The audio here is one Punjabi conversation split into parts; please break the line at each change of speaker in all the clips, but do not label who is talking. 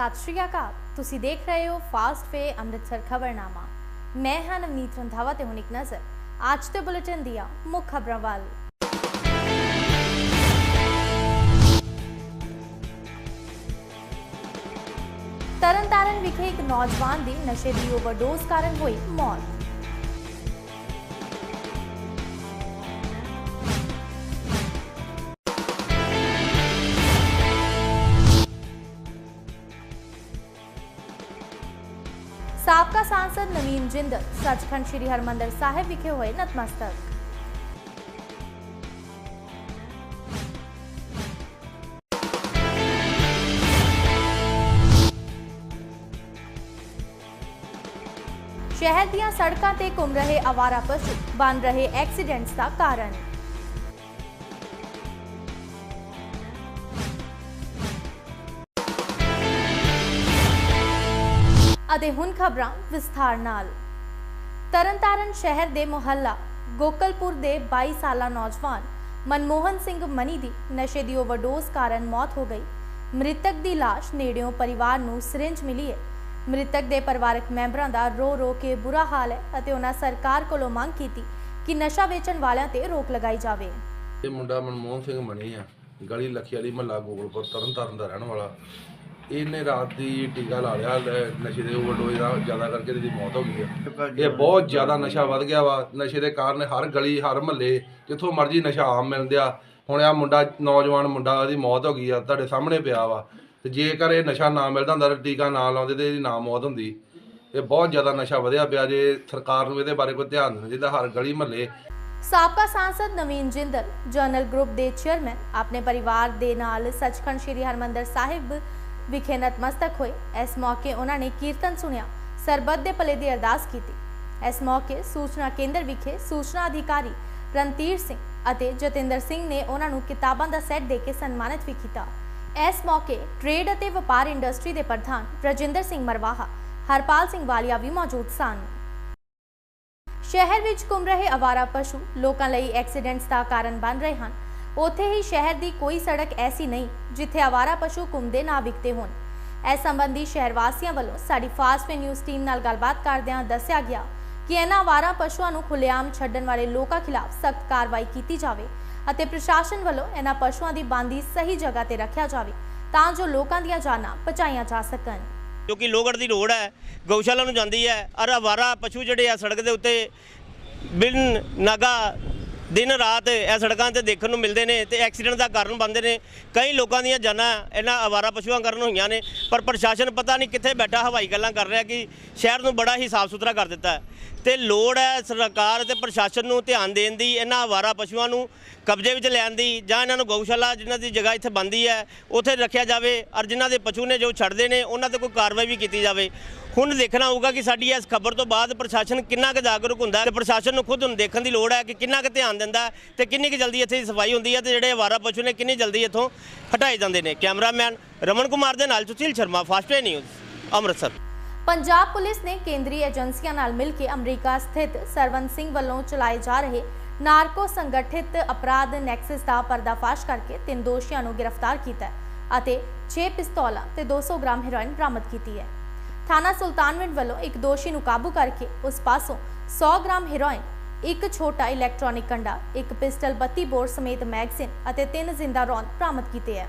ਸਤਿ ਸ਼੍ਰੀ ਅਕਾਲ ਤੁਸੀਂ ਦੇਖ ਰਹੇ ਹੋ ਫਾਸਟ ਵੇ ਅੰਮ੍ਰਿਤਸਰ ਖਬਰਨਾਮਾ ਮੈਂ ਹਾਂ ਨਵਨੀਤ ਰੰਧਾਵਾ ਤੇ ਹੁਣ ਇੱਕ ਨਜ਼ਰ ਅੱਜ ਦੇ ਬੁਲੇਟਿਨ ਦੀਆਂ ਮੁੱਖ ਖਬਰਾਂ ਵੱਲ ਤਰਨਤਾਰਨ ਵਿਖੇ ਇੱਕ ਨੌਜਵਾਨ ਦੀ ਨਸ਼ੇ ਦੀ ਓਵਰਡੋਜ਼ ਕਾਰਨ ਹੋਈ ਮੌਤ ਸਾਬਕਾ ਸਾਂਸਦ ਨਵੀਨ ਜਿੰਦਲ ਸੱਚਖੰਡ ਸ੍ਰੀ ਹਰਮੰਦਰ ਸਾਹਿਬ ਵਿਖੇ ਹੋਏ ਨਤਮਸਤਕ ਸ਼ਹਿਰ ਦੀਆਂ ਸੜਕਾਂ ਤੇ ਘੁੰਮ ਰਹੇ ਆਵਾਰਾ ਪਸ਼ੂ ਬਣ ਰਹੇ ਐਕਸੀਡੈਂਟਸ ਦਾ ਕਾਰਨ ਅਤੇ ਹੁਣ ਖਬਰਾਂ ਵਿਸਥਾਰ ਨਾਲ। ਤਰਨਤਾਰਨ ਸ਼ਹਿਰ ਦੇ ਮੁਹੱਲਾ ਗੋਕਲਪੁਰ ਦੇ 22 ਸਾਲਾ ਨੌਜਵਾਨ ਮਨਮੋਹਨ ਸਿੰਘ ਮਨੀ ਦੀ ਨਸ਼ੇ ਦੀ ਓਵਰਡੋਜ਼ ਕਾਰਨ ਮੌਤ ਹੋ ਗਈ। ਮ੍ਰਿਤਕ ਦੀ ਲਾਸ਼ ਨੇੜਿਓਂ ਪਰਿਵਾਰ ਨੂੰ ਸਿਰਿੰਜ ਮਿਲੀ ਹੈ ਮ੍ਰਿਤਕ ਦੇ ਪਰਿਵਾਰਕ ਮੈਂਬਰਾਂ ਦਾ ਰੋ ਰੋ ਕੇ ਬੁਰਾ ਹਾਲ ਹੈ ਅਤੇ ਉਹਨਾਂ ਸਰਕਾਰ ਕੋਲੋਂ ਮੰਗ ਕੀਤੀ ਕਿ ਨਸ਼ਾ ਵੇਚਣ ਵਾਲਿਆਂ ਤੇ ਰੋਕ ਲਗਾਈ ਜਾਵੇ।
ਇਹ ਮੁੰਡਾ ਮਨਮੋਹਨ ਸਿੰਘ ਮਣੀ ਆ। ਗਲੀ ਲੱਖੀ ਵਾਲੀ ਮਹੱਲਾ ਗੋਗਲਪੁਰ ਤਰਨ ਦਾ ਰਹਿਣ ਵਾਲਾ। ਇਹਨੇ ਰਾਤ ਦੀ ਟੀਕਾ ਲਾ ਲਿਆ ਲੈ ਨਸ਼ੇ ਦੇ ਓਵਰਡੋਜ਼ ਦਾ ਜ਼ਿਆਦਾ ਕਰਕੇ ਇਹਦੀ ਮੌਤ ਹੋ ਗਈ ਆ। ਇਹ ਬਹੁਤ ਜ਼ਿਆਦਾ ਨਸ਼ਾ ਵੱਧ ਗਿਆ ਵਾ। ਨਸ਼ੇ ਦੇ ਕਾਰਨ ਹਰ ਗਲੀ ਹਰ ਮਹੱਲੇ ਜਿੱਥੋਂ ਮਰਜ਼ੀ ਨਸ਼ਾ ਆਮ ਮਿਲਦਿਆ ਹੁਣ ਆ ਮੁੰਡਾ ਨੌਜਵਾਨ ਮੁੰਡਾ ਉਹਦੀ ਮੌਤ ਹੋ ਗਈ ਆ ਤੁਹਾਡੇ ਸਾਹਮਣੇ ਪਿਆ ਵਾ। ਤੇ ਜੇਕਰ ਇਹ ਨਸ਼ਾ ਨਾ ਮਿਲਦਾ ਹੁੰਦਾ ਤਾਂ ਟੀਕਾ ਨਾ ਲਾਉਂਦੇ ਤੇ ਇਹਦੀ ਨਾ ਮੌਤ ਹੁੰਦੀ। ਇਹ ਬਹੁਤ ਜ਼ਿਆਦਾ ਨਸ਼ਾ ਵਧਿਆ ਪਿਆ ਜੇ ਸਰਕਾਰ ਨੂੰ ਇਹਦੇ ਬਾਰੇ ਕੋਈ ਧਿਆਨ ਦੇਣਾ ਚਾਹੀਦਾ ਹਰ ਗਲੀ ਮਹੱਲੇ।
ਸਾਬਕਾ ਸਾਂਸਦ ਨਵੀਨ ਜਿੰਦਲ ਜਰਨਲ ਗਰੁੱਪ ਦੇ ਚੇਅਰਮੈਨ ਆਪਣੇ ਪਰਿਵਾਰ ਦੇ ਨਾਲ ਸੱਚਖੰਡ ਸ੍ਰੀ ਹਰਮੰਦਰ ਸਾਹਿਬ ਵਿਖੇ ਨਤਮਸਤਕ ਹੋਏ। ਇਸ ਮੌਕੇ ਉਹਨਾਂ ਨੇ ਕੀਰਤਨ ਸੁਣਿਆ। ਸਰਬੱਤ ਦੇ ਭਲੇ ਦੀ ਅਰਦਾਸ ਕੀਤੀ। ਇਸ ਮੌਕੇ ਸੂਚਨਾ ਕੇਂਦਰ ਵਿਖੇ ਸੂਚਨਾ ਅਧਿਕਾਰੀ ਰਣਧੀਰ ਸਿੰਘ ਅਤੇ ਜਤਿੰਦਰ ਸਿੰਘ ਨੇ ਉਹਨਾਂ ਨੂੰ ਕਿਤਾਬਾਂ ਦਾ ਸੈੱਟ ਦੇ ਕੇ ਸਨਮਾਨਿਤ ਵੀ ਕੀਤਾ। ਇਸ ਮੌਕੇ ਟ੍ਰੇਡ ਅਤੇ ਵਪਾਰ ਇੰਡਸਟਰੀ ਦੇ ਪ੍ਰਧਾਨ ਰਜਿੰਦਰ ਸਿੰਘ ਮਰਵਾਹਾ, ਹਰਪਾਲ ਸਿੰਘ ਵਾਲੀਆ ਵੀ ਮੌਜੂਦ ਸਨ। ਸ਼ਹਿਰ ਵਿੱਚ ਘੁੰਮ ਰਹੇ ਅਵਾਰਾ ਪਸ਼ੂ ਲੋਕਾਂ ਲਈ ਐਕਸੀਡੈਂਟਸ ਦਾ ਕਾਰਨ ਬਣ ਰਹੇ ਹਨ। ਉੱਥੇ ਹੀ ਸ਼ਹਿਰ ਦੀ ਕੋਈ ਸੜਕ ਐਸੀ ਨਹੀਂ ਜਿੱਥੇ ਅਵਾਰਾ ਪਸ਼ੂ ਘੁੰਮਦੇ ਨਾ ਵਿਕਦੇ ਹੋਣ। ਇਸ ਸੰਬੰਧੀ ਸ਼ਹਿਰ ਵਾਸੀਆਂ ਵੱਲੋਂ ਸਾਡੀ ਫਾਸਟ ਵੇ ਨਿਊਜ਼ ਟੀਮ ਨਾਲ ਗੱਲਬਾਤ ਕਰਦਿਆਂ ਦੱਸਿਆ ਗਿਆ ਕਿ ਇਹਨਾਂ ਅਵਾਰਾ ਪਸ਼ੂਆਂ ਨੂੰ ਖੁੱਲੇਆਮ ਛੱਡਣ ਵਾਲੇ ਲੋਕਾਂ ਖਿਲਾਫ ਸਖਤ ਕਾਰਵਾਈ ਕੀਤੀ ਜਾਵੇ ਅਤੇ ਪ੍ਰਸ਼ਾਸਨ ਵੱਲੋਂ ਇਹਨਾਂ ਪਸ਼ੂਆਂ ਦੀ ਬਾਂਦੀ ਸਹੀ ਜਗ੍ਹਾ ਤੇ ਰੱਖਿਆ ਜਾਵੇ ਤਾਂ ਜੋ ਲੋਕਾਂ ਦੀਆਂ ਜਾਨਾਂ ਬਚਾਈਆਂ ਜਾ ਸਕਣ।
ਕਿਉਂਕਿ ਲੋਹਗੜ੍ਹ ਦੀ ਰੋਡ ਹੈ, ਗਊਸ਼ਾਲਾ ਨੂੰ ਜਾਂਦੀ ਹੈ ਅਰ ਅਵਾਰਾ ਪਸ਼ੂ ਜਿਹੜੇ ਆ ਸੜਕ ਦੇ ਉੱਤੇ ਬਿਨ ਨਾਗਾ ਦਿਨ ਰਾਤ ਇਹ ਸੜਕਾਂ ਤੇ ਦੇਖਣ ਨੂੰ ਮਿਲਦੇ ਨੇ ਤੇ ਐਕਸੀਡੈਂਟ ਦਾ ਕਾਰਨ ਬਣਦੇ ਨੇ। ਕਈ ਲੋਕਾਂ ਦੀਆਂ ਜਾਨਾਂ ਇਹਨਾਂ ਅਵਾਰਾ ਪਸ਼ੂਆਂ ਕਾਰਨ ਹੋਈਆਂ ਨੇ, ਪਰ ਪ੍ਰਸ਼ਾਸਨ ਪਤਾ ਨਹੀਂ ਕਿੱਥੇ ਬੈਠਾ, ਹਵਾਈ ਗੱਲਾਂ ਕਰ ਰਿਹਾ ਕਿ ਸ਼ਹਿਰ ਨੂੰ ਬੜਾ ਹੀ ਸਾਫ਼ ਸੁਥਰਾ ਕਰ ਦਿੱਤਾ ਹੈ। ਤੇ ਲੋੜ ਹੈ ਸਰਕਾਰ ਤੇ ਪ੍ਰਸ਼ਾਸਨ ਨੂੰ ਧਿਆਨ ਦੇਣ ਦੀ, ਇਹਨਾਂ ਅਵਾਰਾ ਪਸ਼ੂਆਂ ਨੂੰ ਕਬਜ਼ੇ ਵਿੱਚ ਲੈਣ ਦੀ ਜਾਂ ਇਹਨਾਂ ਨੂੰ ਗਊਸ਼ਾਲਾ ਜਿਨ੍ਹਾਂ ਦੀ ਜਗ੍ਹਾ ਇੱਥੇ ਬੰਦੀ ਹੈ, ਉੱਥੇ ਰੱਖਿਆ ਜਾਵੇ ਔਰ ਜਿਨ੍ਹਾਂ ਦੇ ਪਸ਼ੂ ਨੇ ਜੋ ਛੱਡਦੇ ਨੇ, ਉਹਨਾਂ ਤੇ ਕੋਈ ਕਾਰਵਾਈ ਵੀ ਕੀਤੀ ਜਾਵੇ। ਹੁਣ ਦੇਖਣਾ ਹੋਊਗਾ ਕਿ ਸਾਡੀ ਇਸ ਖਬਰ ਤੋਂ ਬਾਅਦ ਪ੍ਰਸ਼ਾਸਨ ਕਿੰਨਾ ਕੁ ਜਾਗਰੂਕ ਹੁੰਦਾ ਤੇ ਪ੍ਰਸ਼ਾਸਨ ਨੂੰ ਖੁਦ ਹੁਣ ਦੇਖਣ ਦੀ ਲੋੜ ਹੈ ਕਿ ਕਿੰਨਾ ਕੁ ਧਿਆਨ ਦਿੰਦਾ ਹੈ ਤੇ ਕਿੰਨੀ ਕੁ ਜਲਦੀ ਇੱਥੇ ਸਫ਼ਾਈ ਹੁੰਦੀ ਹੈ ਤੇ ਜਿਹੜੇ ਅਵਾਰਾ ਪਸ਼ੂ ਨੇ ਕਿੰਨੀ ਜਲਦੀ ਇੱਥੋਂ ਹਟਾਏ ਜਾਂਦੇ ਨੇ। ਕੈਮਰਾਮੈਨ ਰਮਨ ਕੁਮਾਰ ਦੇ ਨਾਲ Sushil Sharma, fast news, Amritsar.
Punjab police ਨੇ ਕੇਂਦਰੀ ਏਜੰਸੀਆਂ ਨਾਲ ਮਿਲ ਕੇ ਅਮਰੀਕਾ ਸਥਿਤ ਸਰਵੰਤ ਸਿੰਘ ਵੱਲੋਂ ਚਲਾਏ ਜਾ ਰਹੇ ਨਾਰਕੋ ਸੰਗਠਿਤ ਅਪਰਾਧ ਨੈਕਸਸ ਦਾ ਪਰਦਾਫਾਸ਼ ਕਰਕੇ ਤਿੰਨ ਦੋਸ਼ੀਆਂ ਨੂੰ ਗ੍ਰਿਫਤਾਰ ਕੀਤਾ ਅਤੇ 6 ਪਿਸਤੌਲਾਂ ਤੇ 200 ਗ੍ਰਾਮ ਹੈਰੋਇਨ ਬਰਾਮਦ ਕੀਤੀ ਹੈ। ਥਾਣਾ ਸੁਲਤਾਨਵਿੰਡ ਵੱਲੋਂ ਇੱਕ ਦੋਸ਼ੀ ਨੂੰ ਕਾਬੂ ਕਰਕੇ ਉਸ ਪਾਸੋਂ 100 ਗ੍ਰਾਮ ਹੈਰੋਇਨ, ਇੱਕ ਛੋਟਾ ਇਲੈਕਟ੍ਰੋਨਿਕ ਕੰਡਾ, ਇੱਕ ਪਿਸਟਲ 32 ਬੋਰ ਸਮੇਤ ਮੈਗਜ਼ੀਨ ਅਤੇ ਤਿੰਨ ਜ਼ਿੰਦਾ ਰੌਂਦ ਬਰਾਮਦ ਕੀਤੇ ਹੈ।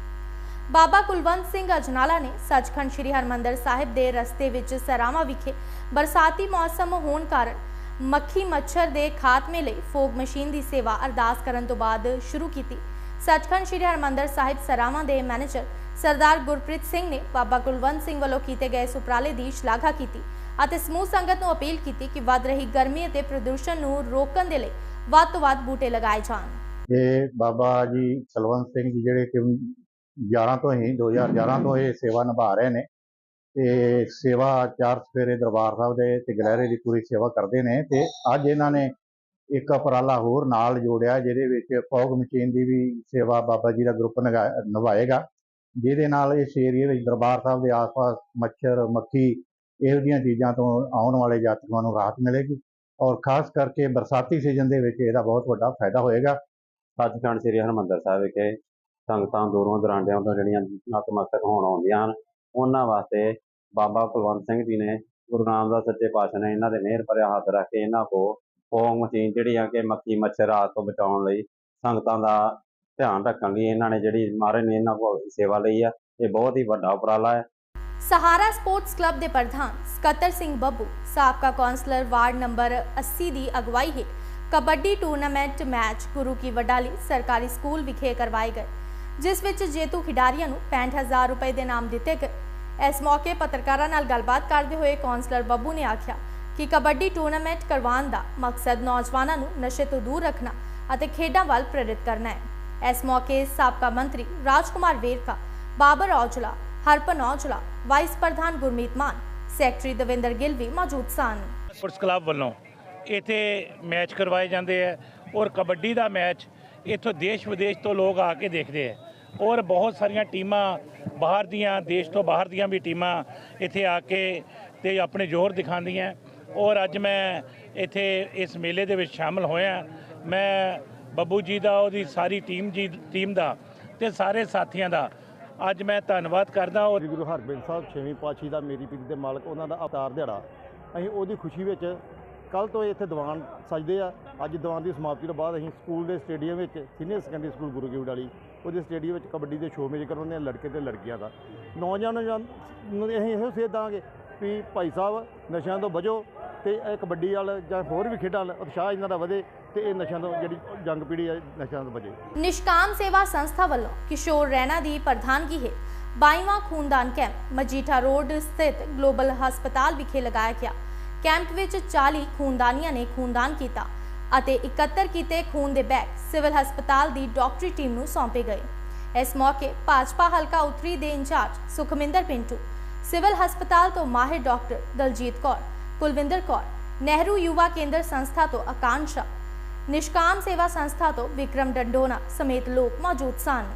ਬਾਬਾ ਕੁਲਵੰਤ ਸਿੰਘ ਅਜਨਾਲਾ ਨੇ ਸੱਚਖੰਡ ਸ੍ਰੀ ਹਰਮੰਦਰ ਸਾਹਿਬ ਦੇ ਰਸਤੇ ਵਿੱਚ ਸਰਾਵਾਂ ਵਿਖੇ ਬਰਸਾਤੀ ਮੌਸਮ ਹੋਣ ਕਾਰਨ ਮੱਖੀ ਮੱਛਰ ਦੇ ਖਾਤਮੇ ਲਈ ਫੋਗ ਮਸ਼ੀਨ ਦੀ ਸੇਵਾ ਅਰਦਾਸ ਕਰਨ ਤੋਂ ਬਾਅਦ ਸ਼ੁਰੂ ਕੀਤੀ। ਸੱਚਖੰਡ ਸ੍ਰੀ ਹਰਮੰਦਰ ਸਾਹਿਬ ਸਰਾਵਾਂ ਦੇ ਮੈਨੇਜਰ ਸਰਦਾਰ ਗੁਰਪ੍ਰੀਤ ਸਿੰਘ ਨੇ ਬਾਬਾ ਕੁਲਵੰਤ ਸਿੰਘ ਵੱਲੋਂ ਕੀਤੇ ਗਏ ਸੁਪਰਾਲੇ ਦੀ ਸ਼ਲਾਘਾ ਕੀਤੀ ਅਤੇ ਸਮੂਹ ਸੰਗਤ ਨੂੰ ਅਪੀਲ ਕੀਤੀ ਕਿ ਵੱਧ ਰਹੀ ਗਰਮੀ ਅਤੇ ਪ੍ਰਦੂਸ਼ਣ ਨੂੰ ਰੋਕਣ ਦੇ ਲਈ ਵੱਧ ਤੋਂ ਵੱਧ ਬੂਟੇ ਲਗਾਏ ਜਾਣ।
ਇਹ ਬਾਬਾ ਜੀ ਕੁਲਵੰਤ ਸਿੰਘ ਜੀ ਜਿਹੜੇ ਕਿ 11 ਤੋਂ ਹੀ 2011 ਤੋਂ ਇਹ ਸੇਵਾ ਨਿਭਾ ਰਹੇ ਨੇ। ਤੇ ਸੇਵਾ ਚਾਰ ਸਵੇਰੇ ਦਰਬਾਰ ਸਾਹਿਬ ਦੇ ਤੇ ਗਲਹਿਰੇ ਦੀ ਪੂਰੀ ਸੇਵਾ ਕਰਦੇ ਨੇ ਤੇ ਅੱਜ ਇਹਨਾਂ ਨੇ ਇੱਕ ਉਪਰਾਲਾ ਹੋਰ ਨਾਲ ਜੋੜਿਆ, ਜਿਹਦੇ ਵਿੱਚ ਫੌਗ ਮਸ਼ੀਨ ਦੀ ਵੀ ਸੇਵਾ ਬਾਬਾ ਜੀ ਦਾ ਗਰੁੱਪ ਨਿਭਾ- ਨਿਭਾਏਗਾ, ਜਿਹਦੇ ਨਾਲ ਇਸ ਏਰੀਏ ਵਿੱਚ ਦਰਬਾਰ ਸਾਹਿਬ ਦੇ ਆਸ-ਪਾਸ ਮੱਛਰ, ਮੱਖੀ ਇਹੋ ਜਿਹੀਆਂ ਚੀਜ਼ਾਂ ਤੋਂ ਆਉਣ ਵਾਲੇ ਯਾਤਰੀਆਂ ਨੂੰ ਰਾਹਤ ਮਿਲੇਗੀ ਔਰ ਖਾਸ ਕਰਕੇ ਬਰਸਾਤੀ ਸੀਜ਼ਨ ਦੇ ਵਿੱਚ ਇਹਦਾ ਬਹੁਤ ਵੱਡਾ ਫਾਇਦਾ ਹੋਏਗਾ।
ਸਤਿਖੰਡ ਸ੍ਰੀ ਹਰਿਮੰਦਰ ਸਾਹਿਬ ਵਿਖੇ ਸੰਗਤਾਂ ਦੂਰੋਂ ਦਰਾਂਡਿਆਂ ਤੋਂ ਜਿਹੜੀਆਂ ਨਤਮਸਤਕ ਹੋਣ ਆਉਂਦੀਆਂ ਹਨ, ਉਹਨਾਂ ਵਾਸਤੇ ਬਾਬਾ ਕੁਲਵੰਤ ਸਿੰਘ ਜੀ ਨੇ ਗੁਰੂ ਰਾਮਦਾਸ ਸੱਚੇ ਪਾਤਸ਼ਾਹ ਨੇ ਇਹਨਾਂ ਦੇ ਮਿਹਰ ਭਰਿਆ ਹੱਥ ਰੱਖ ਕੇ ਇਹਨਾਂ ਕੋ ਫੋਗ ਮਸ਼ੀਨ ਜਿਹੜੀ ਆ ਕਿ ਮੱਖੀ ਮੱਛਰ ਆਦਿ ਤੋਂ ਬਚਾਉਣ ਲਈ ਸੰਗਤਾਂ ਦਾ ਧਿਆਨ ਰੱਖਣ ਲਈ ਇਹਨਾਂ ਨੇ ਜਿਹੜੀ ਮਹਾਰਾਜ ਨੇ ਇਹਨਾਂ ਕੋਲ ਸੇਵਾ ਲਈ ਆ, ਇਹ ਬਹੁਤ ਹੀ ਵੱਡਾ ਉਪਰਾਲਾ ਹੈ।
ਸਹਾਰਾ ਸਪੋਰਟਸ ਕਲੱਬ ਦੇ ਪ੍ਰਧਾਨ ਸਕੱਤਰ ਸਿੰਘ ਬੱਬੂ, ਸਾਬਕਾ ਕੌਂਸਲਰ ਵਾਰਡ ਨੰਬਰ 80 ਦੀ ਅਗਵਾਈ ਹੇਠ ਕਬੱਡੀ ਟੂਰਨਾਮੈਂਟ ਮੈਚ ਗੁਰੂ ਕੀ ਵਡਾਲੀ ਸਰਕਾਰੀ ਸਕੂਲ ਵਿਖੇ ਕਰਵਾਏ ਗਏ। ਜਿਸ ਵਿੱਚ ਜੇਤੂ ਖਿਡਾਰੀਆਂ ਨੂੰ 65000 ਰੁਪਏ ਦੇ ਨਾਮ ਦਿੱਤੇ ਗਏ। ਇਸ ਮੌਕੇ ਪੱਤਰਕਾਰਾਂ ਨਾਲ ਗੱਲਬਾਤ ਕਰਦੇ ਹੋਏ ਕੌਂਸਲਰ ਬੱਬੂ ਨੇ ਆਖਿਆ ਕਿ ਕਬੱਡੀ ਟੂਰਨਾਮੈਂਟ ਕਰਵਾਉਣ ਦਾ ਮਕਸਦ ਨੌਜਵਾਨਾਂ ਨੂੰ ਨਸ਼ੇ ਤੋਂ ਦੂਰ ਰੱਖਣਾ ਅਤੇ ਖੇਡਾਂ ਵੱਲ ਪ੍ਰੇਰਿਤ ਕਰਨਾ ਹੈ। ਇਸ ਮੌਕੇ ਸਾਬਕਾ ਮੰਤਰੀ ਰਾਜਕੁਮਾਰ ਵੇਰਕਾ, ਬਾਬਰ ਔਜਲਾ, ਹਰਪਨ ਔਜਲਾ, ਵਾਈਸ ਪ੍ਰਧਾਨ ਗੁਰਮੀਤ ਮਾਨ, ਸੈਕਟਰੀ ਦਵਿੰਦਰ ਗਿੱਲ ਵੀ ਮੌਜੂਦ ਸਨ।
ਸਪੋਰਟਸ ਕਲੱਬ ਵੱਲੋਂ ਇੱਥੇ ਮੈਚ ਕਰਵਾਏ ਜਾਂਦੇ ਹੈ ਔਰ ਕਬੱਡੀ ਦਾ ਮੈਚ ਇੱਥੋਂ ਦੇਸ਼ ਵਿਦੇਸ਼ ਤੋਂ ਲੋਕ ਆ ਕੇ ਦੇਖਦੇ ਹੈ ਔਰ ਬਹੁਤ ਸਾਰੀਆਂ ਟੀਮਾਂ ਬਾਹਰ ਦੀਆਂ, ਦੇਸ਼ ਤੋਂ ਬਾਹਰ ਦੀਆਂ ਵੀ ਟੀਮਾਂ ਇੱਥੇ ਆ ਕੇ ਤੇ ਆਪਣੇ ਜ਼ੋਰ ਦਿਖਾਉਂਦੀਆਂ। ਔਰ ਅੱਜ ਮੈਂ ਇੱਥੇ ਇਸ ਮੇਲੇ ਦੇ ਵਿੱਚ ਸ਼ਾਮਲ ਹੋਇਆ। ਮੈਂ ਬੱਬੂ ਜੀ ਦਾ, ਉਹਦੀ ਸਾਰੀ ਟੀਮ ਜੀ, ਟੀਮ ਦਾ ਤੇ ਸਾਰੇ ਸਾਥੀਆਂ ਦਾ ਅੱਜ ਮੈਂ ਧੰਨਵਾਦ ਕਰਦਾ। ਔਰ
ਗੁਰੂ ਹਰਗੋਬਿੰਦ ਸਾਹਿਬ ਛੇਵੀਂ ਪਾਤਸ਼ਾਹੀ ਦਾ ਮੇਰੀ ਪੀਰੀ ਦੇ ਮਾਲਕ, ਉਹਨਾਂ ਦਾ ਅਵਤਾਰ ਦਿਹਾੜਾ। ਅਸੀਂ ਉਹਦੀ ਖੁਸ਼ੀ ਵਿੱਚ ਕੱਲ ਤੋਂ ਇੱਥੇ ਦੀਵਾਨ ਸਜਦੇ ਆ। ਅੱਜ ਦੀਵਾਨ ਦੀ ਸਮਾਪਤੀ ਤੋਂ ਬਾਅਦ ਅਸੀਂ ਸਕੂਲ ਦੇ ਸਟੇਡੀਅਮ ਵਿੱਚ senior secondary school Guru Ki Wadali ਉਹਦੇ ਸਟੇਡੀਅਮ ਵਿੱਚ ਕਬੱਡੀ ਦੇ ਸ਼ੋਅ ਮੇਜ ਕਰਵਾਉਂਦੇ ਆ, ਲੜਕੇ ਤੇ ਲੜਕੀਆਂ ਦਾ। ਨੌਜਵਾਨ ਨੂੰ ਅਸੀਂ ਇਹੋ ਸੇਧ ਦਾਂਗੇ ਵੀ ਭਾਈ ਸਾਹਿਬ, ਨਸ਼ਿਆਂ ਤੋਂ ਬਚੋ ਤੇ ਇਹ ਕਬੱਡੀ ਵਾਲ ਜਾਂ ਹੋਰ ਵੀ ਖੇਡਾਂ ਵੱਲ, ਉਤਸ਼ਾਹ ਇਹਨਾਂ ਦਾ ਵਧੇ ਤੇ ਇਹ ਨਸ਼ਿਆਂ ਤੋਂ ਜਿਹੜੀ ਜੰਗ ਪੀੜ੍ਹੀ ਹੈ ਨਸ਼ਿਆਂ ਤੋਂ ਬਚੇ।
ਨਿਸ਼ਕਾਮ ਸੇਵਾ ਸੰਸਥਾ ਵੱਲੋਂ ਕਿਸ਼ੋਰ ਰੈਣਾ ਦੀ ਪ੍ਰਧਾਨਗੀ ਹੇਠ 22ਵਾਂ ਖੂਨਦਾਨ ਕੈਂਪ, ਮਜੀਠਾ ਰੋਡ ਸਥਿਤ ਗਲੋਬਲ ਹਸਪਤਾਲ ਵਿਖੇ ਲਗਾਇਆ ਗਿਆ। ਕੈਂਪ ਵਿੱਚ 40 ਖੂਨਦਾਨੀਆਂ ਨੇ ਖੂਨਦਾਨ ਕੀਤਾ ਅਤੇ 71 ਕੀਤੇ ਖੂਨ ਦੇ ਬੈਗ ਸਿਵਲ ਹਸਪਤਾਲ ਦੀ ਡਾਕਟਰੀ ਟੀਮ ਨੂੰ ਸੌਂਪੇ ਗਏ। ਇਸ ਮੌਕੇ ਭਾਜਪਾ ਹਲਕਾ ਉਤਰੀ ਦੇ ਇੰਚਾਰਜ ਸੁਖਮਿੰਦਰ ਪਿੰਟੂ, ਸਿਵਲ ਹਸਪਤਾਲ ਤੋਂ ਮਾਹਿਰ ਡਾਕਟਰ ਦਲਜੀਤ ਕੌਰ, ਕੁਲਵਿੰਦਰ ਕੌਰ, ਨਹਿਰੂ ਯੁਵਾ ਕੇਂਦਰ ਸੰਸਥਾ ਤੋਂ ਆਕਾਂਸ਼ਾ, ਨਿਸ਼ਕਾਮ ਸੇਵਾ ਸੰਸਥਾ ਤੋਂ ਵਿਕਰਮ ਡੰਡੋਨਾ ਸਮੇਤ ਲੋਕ ਮੌਜੂਦ ਸਨ।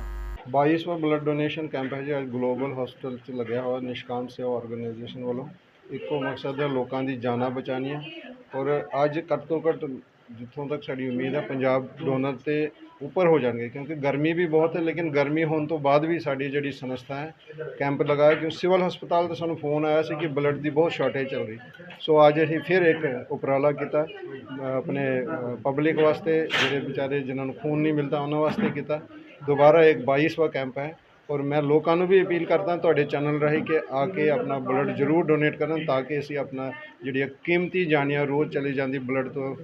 22ਵਾਂ ਬਲੱਡ ਡੋਨੇਸ਼ਨ ਕੈਂਪ ਹੈ ਜੀ, ਅੱਜ ਗਲੋਬਲ ਹਸਪਤਾਲ 'ਚ ਲੱਗਿਆ ਹੋਇਆ ਨਿਸ਼ਕਾਮ ਸੇਵਾ ਆਰਗੇਨਾਈਜੇਸ਼ਨ ਵੱਲੋਂ। ਇੱਕੋ ਮਕਸਦ ਹੈ ਲੋਕਾਂ ਦੀ ਜਾਨਾਂ ਬਚਾਉਣੀਆਂ। ਔਰ ਅੱਜ ਘੱਟ ਤੋਂ ਘੱਟ ਜਿੱਥੋਂ ਤੱਕ ਸਾਡੀ ਉਮੀਦ ਹੈ, ਪੰਜਾਬ ਡੋਨਰ ਤੇ ਉੱਪਰ ਹੋ ਜਾਣਗੇ, ਕਿਉਂਕਿ ਗਰਮੀ ਵੀ ਬਹੁਤ ਹੈ, ਲੇਕਿਨ ਗਰਮੀ ਹੋਣ ਤੋਂ ਬਾਅਦ ਵੀ ਸਾਡੀ ਜਿਹੜੀ ਸੰਸਥਾ ਹੈ, ਕੈਂਪ ਲਗਾਇਆ ਕਿ ਸਿਵਲ ਹਸਪਤਾਲ ਤੋਂ ਸਾਨੂੰ ਫੋਨ ਆਇਆ ਸੀ ਕਿ ਬਲੱਡ ਦੀ ਬਹੁਤ ਸ਼ਾਰਟੇਜ ਚੱਲ ਰਹੀ। ਸੋ ਅੱਜ ਅਸੀਂ ਫਿਰ ਇੱਕ ਉਪਰਾਲਾ ਕੀਤਾ ਆਪਣੇ ਪਬਲਿਕ ਵਾਸਤੇ, ਜਿਹੜੇ ਵਿਚਾਰੇ ਜਿਨ੍ਹਾਂ ਨੂੰ ਖੂਨ ਨਹੀਂ ਮਿਲਦਾ, ਉਹਨਾਂ ਵਾਸਤੇ ਕੀਤਾ। ਦੁਬਾਰਾ ਇੱਕ 22ਵਾਂ ਕੈਂਪ ਹੈ ਔਰ ਮੈਂ ਲੋਕਾਂ ਨੂੰ ਵੀ ਅਪੀਲ ਕਰਦਾ ਤੁਹਾਡੇ ਚੈਨਲ ਰਾਹੀਂ ਕਿ ਆ ਕੇ ਆਪਣਾ ਬਲੱਡ ਜ਼ਰੂਰ ਡੋਨੇਟ ਕਰਨ ਤਾਂ ਕਿ ਅਸੀਂ ਆਪਣਾ ਜਿਹੜੀਆਂ ਕੀਮਤੀ ਜਾਨੀਆਂ ਰੋਜ਼ ਚਲੀ ਜਾਂਦੀ ਬਲੱਡ ਤੋਂ